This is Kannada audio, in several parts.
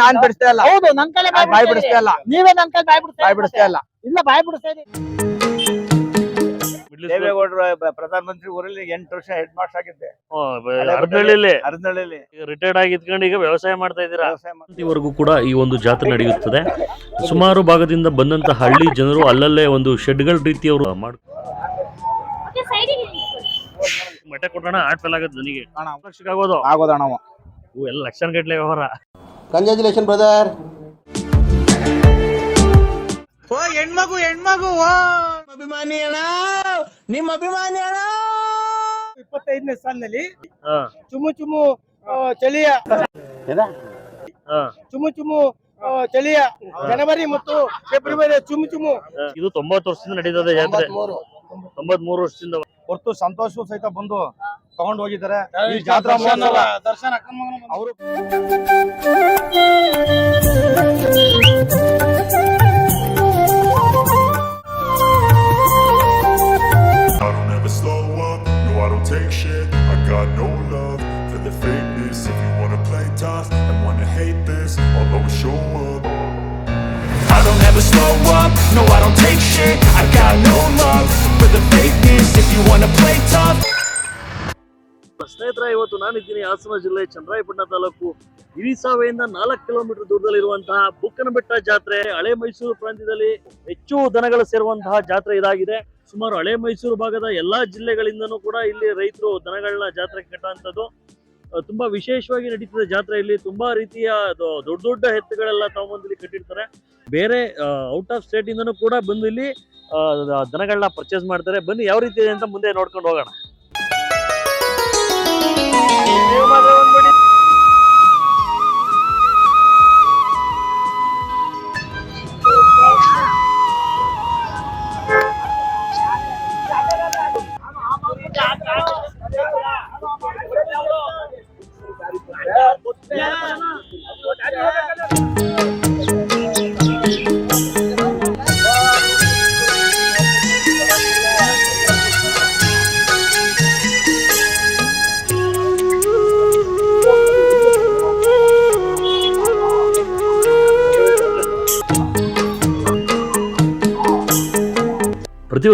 ನಾನ್? ಬಿಡಿಸ್ತಾ ಇಲ್ಲ ಹೌದು ನನ್ ಕೈಲೇ ಬಾಯ್ ಬಿಡಿಸ್ತಾ ಇಲ್ಲ ನೀವೇ ನನ್ ಕೈ ಬಾಯ್ ಬಿಡಿಸ್ತಾ ಇಲ್ಲ ಇಲ್ಲ ಬಾಯ್ ಬಿಡಿಸ್ತಾ ಇದೀನಿ ದೇವೇಗೌಡರು ಪ್ರಧಾನ ಮಂತ್ರಿ ಊರಲ್ಲಿ ಎಂಟು ವರ್ಷ ಹೆಡ್ ಮಾಸ್ಟರ್ ಆಗಿದ್ದೆ. ಅರ್ಧಹಳ್ಳಿಯಲ್ಲಿ ಈಗ ರಿಟೈರ್ಡ್ ಆಗಿದ್ಕೊಂಡು ಈಗ ವ್ಯವಸಾಯ ಮಾಡ್ತಾ ಇದ್ದೀರಾ? ಇವರೆಗೂ ಕೂಡ ಈ ಒಂದು ಜಾತ್ರೆ ನಡೆಯುತ್ತದೆ. ಸುಮಾರು ಭಾಗದಿಂದ ಬಂದಂತ ಹಳ್ಳಿ ಜನರು ಅಲ್ಲಲ್ಲೇ ಒಂದು ಶೆಡ್ಗಳ ರೀತಿಯವರು ಮಾಡ ಮಠ ಕೊಟ್ಟಣ ಆಟ್ ಫೆಲ್ ಆಗುತ್ತೆ ನನಗೆ ಲಕ್ಷಕ್ಕೆ ಆಗೋದು? ಆಗೋದ ಅಣ್ಣ ಇವು ಎಲ್ಲ ಲಕ್ಷಣ ಗಟ್ಲೆ ವ್ಯವಹಾರ ಕಂಗ್ರ್ಯಾಚುಲೇಷನ್ ಬ್ರದರ್ ಇಪ್ಪತ್ತೈದನೇ ಸಾಲಿನಲ್ಲಿ ಹಾ. ಚುಮು ಚುಮು ಆ, ಚಳಿಯ. ಹಾ. ಚುಮು ಚುಮು ಆ, ಚಳಿಯ. ಜನವರಿ ಮತ್ತು ಫೆಬ್ರವರಿ ಚುಮು ಚುಮು. ಇದು ತೊಂಬತ್ತು ವರ್ಷದಿಂದ ನಡೀತದೆ ಜಾತ್ರೆ ತೊಂಬತ್ ಮೂರು ವರ್ಷದಿಂದ. ಹೊರತು ಸಂತೋಷ ಸಹಿತ ಬಂದು ತಗೊಂಡು ಹೋಗಿದ್ದಾರೆ. ಈ ಜಾತ್ರಾ ಮಹೋತ್ಸವ ದರ್ಶನ ಅವರು got no love for the fakeness If you wanna play tough and wanna hate this I'll always show up I don't ever slow up, no I don't take shit I got no love for the fakeness If you wanna play tough ಸ್ನೇಹಿತರ ಇವತ್ತು ನಾನಿದ್ದೀನಿ ಹಾಸನ ಜಿಲ್ಲೆ ಚಂದ್ರಾಯಪಟ್ಟಣ ತಾಲೂಕು ಹಿರಿಸಾವೆಯಿಂದ ನಾಲ್ಕು ಕಿಲೋಮೀಟರ್ ದೂರದಲ್ಲಿರುವಂತಹ ಬುಕ್ಕನಬೆಟ್ಟ ಜಾತ್ರೆ ಹಳೆ ಮೈಸೂರು ಪ್ರಾಂತ್ಯದಲ್ಲಿ ಹೆಚ್ಚು ದನಗಳು ಸೇರುವಂತಹ ಜಾತ್ರೆ ಇದಾಗಿದೆ ಸುಮಾರು ಹಳೆ ಮೈಸೂರು ಭಾಗದ ಎಲ್ಲಾ ಜಿಲ್ಲೆಗಳಿಂದನೂ ಕೂಡ ಇಲ್ಲಿ ರೈತರು ದನಗಳನ್ನ ಜಾತ್ರೆಗೆ ಕಟ್ಟುವಂಥದ್ದು ತುಂಬಾ ವಿಶೇಷವಾಗಿ ನಡೀತದೆ ಜಾತ್ರೆ. ಇಲ್ಲಿ ತುಂಬಾ ರೀತಿಯ ದೊಡ್ಡ ದೊಡ್ಡ ಎತ್ತುಗಳೆಲ್ಲ ತಗೊಂಬಂದು ಇಲ್ಲಿ ಕಟ್ಟಿರ್ತಾರೆ. ಬೇರೆ ಔಟ್ ಆಫ್ ಸ್ಟೇಟ್ ಇಂದನೂ ಕೂಡ ಬಂದು ಇಲ್ಲಿ ದನಗಳನ್ನ ಪರ್ಚೇಸ್ ಮಾಡ್ತಾರೆ. ಬನ್ನಿ, ಯಾವ ರೀತಿ ಇದೆ ಅಂತ ಮುಂದೆ ನೋಡ್ಕೊಂಡು ಹೋಗೋಣ.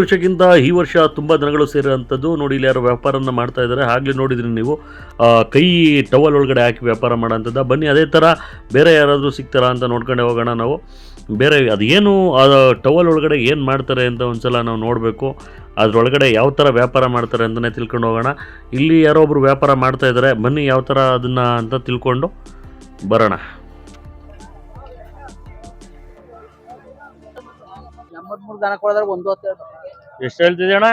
ವರ್ಷಕ್ಕಿಂತ ಈ ವರ್ಷ ತುಂಬ ದಿನಗಳು ಸೇರಿದಂಥದ್ದು ನೋಡಿ ಇಲ್ಲಿ ಯಾರು ವ್ಯಾಪಾರನ ಮಾಡ್ತಾ ಇದ್ದಾರೆ. ಹಾಗೆ ನೋಡಿದ್ರಿ ನೀವು ಕೈ ಟವಲ್ ಒಳಗಡೆ ಹಾಕಿ ವ್ಯಾಪಾರ ಮಾಡೋಂಥದ್ದು ಬನ್ನಿ, ಅದೇ ಥರ ಬೇರೆ ಯಾರಾದರೂ ಸಿಗ್ತಾರಾ ಅಂತ ನೋಡ್ಕೊಂಡೆ ಹೋಗೋಣ ನಾವು. ಬೇರೆ ಅದೇನು ಟವಲ್ ಒಳಗಡೆ ಏನು ಮಾಡ್ತಾರೆ ಅಂತ ಒಂದ್ಸಲ ನಾವು ನೋಡಬೇಕು. ಅದರೊಳಗಡೆ ಯಾವ ಥರ ವ್ಯಾಪಾರ ಮಾಡ್ತಾರೆ ಅಂತಲೇ ತಿಳ್ಕೊಂಡು ಹೋಗೋಣ. ಇಲ್ಲಿ ಯಾರೋ ಒಬ್ಬರು ವ್ಯಾಪಾರ ಮಾಡ್ತಾ ಇದ್ದಾರೆ. ಬನ್ನಿ, ಯಾವ ಥರ ಅದನ್ನು ಅಂತ ತಿಳ್ಕೊಂಡು ಬರೋಣ. ಎಂಬತ್ಮೂರು ದನ ಕೊಡೋದ್ರೆ ಒಂದು ಹೊತ್ತು. ಎಷ್ಟು ಹೇಳ್ತಿದ್ದೆ ಅಣ್ಣ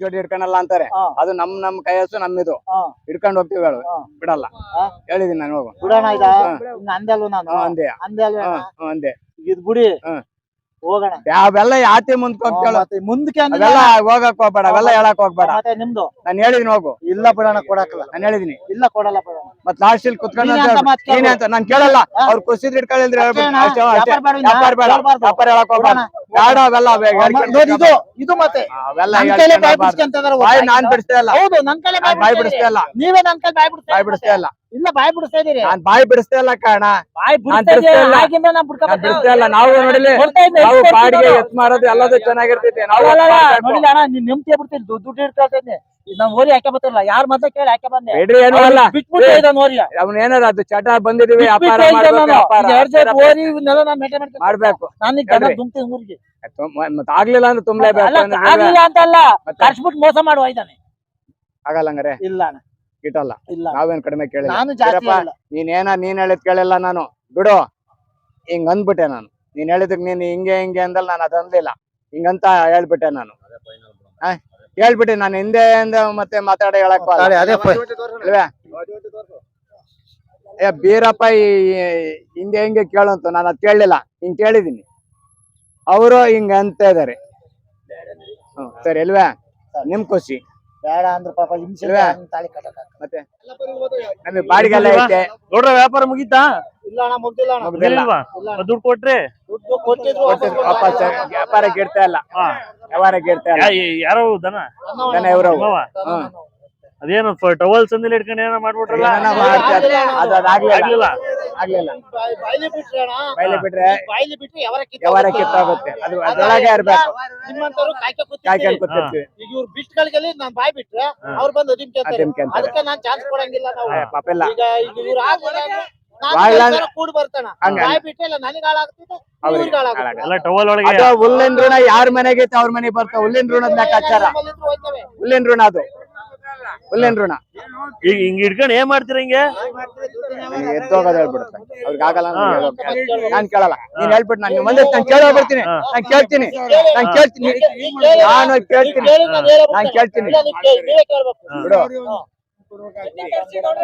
ಜೋಡಿ ಹಿಡ್ಕೊಳಲ್ಲ ಅಂತಾರೆ. ಹಾ. ಅದು ನಮ್ ನಮ್ ಕೈಯಸು ನಮ್ಮಿದು. ಹಿಡ್ಕೊಂಡು ಹೋಗ್ತೀವಿ ಹೇಳು. ಹಾ. ಬಿಡಲ್ಲ. ಹೇಳಿದೀನಿ ನಾನು ಹೋಗು. ಬಿಡೋಣ ಅಂದೆ. ಅಂದೆ. ಇದು ಬಿಡಿ ಹ್ಮ್. ಹೋಗೋಣ. ಯಾವೆಲ್ಲ ಯಾತಿ ಮುಂದ್ಕ್ ಹೋಗ್ತೇಳ ಮತ್ತೆ ಮುಂದಕ್ಕೆ. ಅವೆಲ್ಲ ಹೋಗಕ್ ಹೋಗ್ಬೇಡ ಅವೆಲ್ಲ ಹೇಳಕ್ ಹೋಗ್ಬೇಡ. ಮತ್ತೆ ನಿಮ್ದು? ನಾನು ಹೇಳಿದೀನಿ ಹೋಗು. ಇಲ್ಲ ಬಿಡೋಣ ಕೊಡಕಲ್ಲ ನಾನು ಹೇಳಿದೀನಿ. ಇಲ್ಲ ಕೊಡಲ್ಲ ಬಿಡೋಣ. ಮತ್ ಲಾಸ್ಟ್ ಇಲ್ಲಿ ಕುತ್ಕೊಂಡು ಅಂತ. ನೀನೇ ಕೇಳಲ್ಲ. ಅವ್ರು ಕುಸಿದ್ ಇಟ್ಕೊಳ್ಳಿಲ್ರಿ. ವ್ಯಾಪಾರ ಬೇಡ ವ್ಯಾಪಾರ ಹೇಳಕ್ ಹೋಗ್ಬೇಡ. ಬೇಡ ಅವೆಲ್ಲ ಇದು ಇದು ಮತ್ತೆ ನನ್? ಬಿಡಿಸ್ತಾ ಇಲ್ಲ. ಹೌದು ನನ್ ಕೈಲೇ ಬಾಯ್ ಬಿಡಿಸ್ತಾ ಇಲ್ಲ. ನೀವೇ ನನ್ ಕೈ ಬಾಯ್ ಬಿಡಿಸ್ತಾ ಬಾಯ್ ಬಿಡಿಸ್ತಾ ಇಲ್ಲ. ಇಲ್ಲ ಬಾಯಿ ಬಿಡಿಸ್ತಾ ಇದೀರಿ ನಾನ್ ಬಾಯ್ ಬಿಡಿಸ್ತಾ ಇಲ್ಲ ಕಾರಣ ಬಾಯಿ ಬಿಡಿಸ್ತಾ ಇಲ್ಲ. ನಾವು ನೋಡಿಲಿ ನಾವು ಬಾಡಿಗೆ? ಎತ್ ಎಲ್ಲದೂ ಚೆನ್ನಾಗಿರ್ತೈತೆ. ನಾವು ನೋಡಿಲ್ಲ ಅಣ್ಣ ನೀನ್ ಬಿಡ್ತೀನಿ ದುಡ್ಡು ದುಡ್ಡು ಇಡ್ತಾ ಇದ್ದೀನಿ ಓರಿ ಹಾಕೆ ಬರ್ತಿಲ್ಲ ಯಾರ್ ಮೊದ್ಲು ಕೇಳಿ ಹಾಕೆ ಬಂದೆ? ಬಿಡ್ರಿ ಏನು ಅಲ್ಲ. ಬಿಟ್ಬಿಟ್ಟು ಇದನ್ನ ಓರಿ ಅವ್ನ ಏನಾರ ಅದು ಚಟ ಬಂದಿದೀವಿ ವ್ಯಾಪಾರ ಎರಡ್ ಓರಿ ಇವನ್ನೆಲ್ಲ ನಾನ್ ಮೇಂಟೈನ್ ಮಾಡ್ತೀನಿ ಮಾಡ್ಬೇಕು. ನಾನು ಈಗ ದನ ಹೇಳ್ರಿ. ತುಂಬ್ತೀನಿ ಊರಿಗೆ. ಮತ್ ಆಗ್ಲಿಲ್ಲ ಅಂದ್ರೆ ತುಂಬಲೇಬೇಕು ಅಲ್ಲ ಅಂದ್ರೆ ಆಗ್ಲಿಲ್ಲ ಅಂತ ಅಲ್ಲ. ಮತ್ತೆ? ಕರ್ಸ್ಬಿಟ್ಟು ಮೋಸ ಮಾಡುವ ಇದಾನೆ ಆಗಲ್ಲ ಹಂಗಾರೆ? ಇಲ್ಲ ಅಣ್ಣ. ಇಲ್ಲ. ನಾವೇನ್ ಕಡಿಮೆ ಕೇಳಿಲ್ಲ. ನಾನು ಜಾಸ್ತಿ ಅಲ್ಲ ನೀನ್ ಏನ ನೀನ್ ಹೇಳಿದ್ ಕೇಳಿಲ್ಲ ನಾನು. ಬಿಡು. ಹಿಂಗ್ ಅಂದ್ಬಿಟ್ಟೆ ನಾನು. ನೀನ್ ಹೇಳಿದ್ ನೀನ್ ಹಿಂಗೆ ಹಿಂಗೆ ಅಂದಲ್ಲ ನಾನು ಅದಂದಿಲ್ಲ ಅನ್ಲಿಲ್ಲ ಹಿಂಗಂತ ಹೇಳ್ಬಿಟ್ಟೆ ನಾನು. ಆ? ಹೇಳ್ಬಿಟ್ಟೆ ನಾನು ಹಿಂದೆ ಹಿಂದೆ ಮತ್ತೆ ಮಾತಾಡ ಹೇಳಕ್ ಅದೇ ಇಲ್ವೇ? ಏ ಬೀರಪ್ಪ ಈ ಹಿಂಗೆ ಹಿಂಗೆ ಕೇಳಂತು ನಾನು ಅದ್ ಕೇಳಲಿಲ್ಲ ಹಿಂಗ್ ಕೇಳಿದೀನಿ. ಅವರು ಹಿಂಗ ಅಂತ ಇದಾರೆ. ಹ್ಮ್ ಸರಿ ಅಲ್ವಾ ನಿಮ್ ಖುಷಿ. ಬೇಡ ಅಂದ್ರೆ ಪಾಪ ಹಿಂಸೆ ಮತ್ತೆ? ನಮಗೆ ಬಾಡಿಗೆಲ್ಲ ಐತೆ. ನೋಡ್ರ ವ್ಯಾಪಾರ ಮುಗೀತಾ? ಇಲ್ಲ ಅಣ್ಣ ಮುಗ್ದಿಲ್ಲ ಅಣ್ಣ. ಮುಗ್ದಿಲ್ಲ. ದುಡ್ಡು ಕೊಟ್ರಿ? ದುಡ್ಡು ಕೊಟ್ಟಿದ್ರು ಕೊಟ್ಟಿದ್ರು. ವಾಪಸ್ ವ್ಯಾಪಾರಕ್ಕೆ ಇಡ್ತಾ ಇಲ್ಲ. ಹಾ. ವ್ಯವಹಾರ ಇಡ್ತಾ ಇಲ್ಲ. ಯಾ- ಯಾರೋ ದನ? ದನ ಇವ್ರವು. ನಿಮ್ಮವ? ಹ್ಮ್. ಅದೇನು ಟವಲ್ಸ್ ಇಟ್ಕೊಂಡು ಏನೋ ಮಾಡ್ಬಿಟ್ರಲ್ಲ? ಏನೇನೋ ಮಾಡ್ತಾರೆ. ಅದು ಅದಾಗ್ಲಿಲ್ಲ ಆಗ್ಲಿಲ್ಲ. ಆಗ್ಲಿಲ್ಲ. ಬಾಯ್ಲಿ ಬಿಟ್ರೆ ಅಣ್ಣ ಬೈಲೆ ಬಿಟ್ರೆ ಬಾಯ್ಲಿ ಬಿಟ್ರೆ ಯಾವರ ವ್ಯವಹಾರ ಕಿತ್ತಾಗುತ್ತೆ? ಅದು ಅದ್ರೊಳಗೆ ಇರ್ಬೇಕು. ನಿಮ್ಮಂತವ್ರು ಕಾಯ್ಕ ಕಾಯ್ಕೊಂಡು ಕೂತಿರ್ತೀವಿ. ಕೂತಿರ್ತೀವಿ ಈಗ ಇವ್ರು ಬಿಟ್ಗಳಿಗೆ ನಾನ್ ಬಾಯ್ ಬಿಟ್ರೆ ಅವ್ರು ಬಂದು ಅದಿಮ್ ಕೇಳ್ತಾರೆ ಅದಿಮ್ಕೊಂತಾರೆ. ಅದಕ್ಕೆ ನಾನ್ ಚಾನ್ಸ್ ಕೊಡಂಗಿಲ್ಲ ನಾವು. ಪಾಪ ಇಲ್ಲ ಈಗ ಇವ್ರು ಆಗ್ಲಿಲ್ಲ ಹುಲ್ಲಿನ ಋಣ ಯಾರ ಮನೆಗೆ ಅವ್ರ ಮನೆಗೆ ಬರ್ತಾವ ಹುಲ್ಲಿನ ಋಣದ ಲೆಕ್ಕಾಚಾರ. ಹುಲ್ಲಿನ ಋಣ ಅದು. ಹುಲ್ಲಿನ ಋಣ. ಈಗ ಹಿಂಗ್ ಇಟ್ಕೊಂಡು ಏನ್ ಮಾಡ್ತೀರ ಹಿಂಗೆ? ಎದ್ದೋಗೋದು ಹೇಳ್ಬಿಡುತ್ತೆ. ಅವ್ರಿಗೆ ಆಗಲ್ಲ ನಾನ್ ನಾನು ಕೇಳಲ್ಲ. ನೀನ್ ಹೇಳ್ಬಿಟ್ಟು ನಾನು ಮುಂದೆ ನಾನು ಕೇಳೋ ಬರ್ತೀನಿ. ನಾನು ಕೇಳ್ತೀನಿ. ನಾನು ಕೇಳ್ತೀನಿ. ನಾನು ಕೇಳ್ತೀನಿ. ನಾನ್ ಕೇಳ್ತೀನಿ. ಬಿಡು.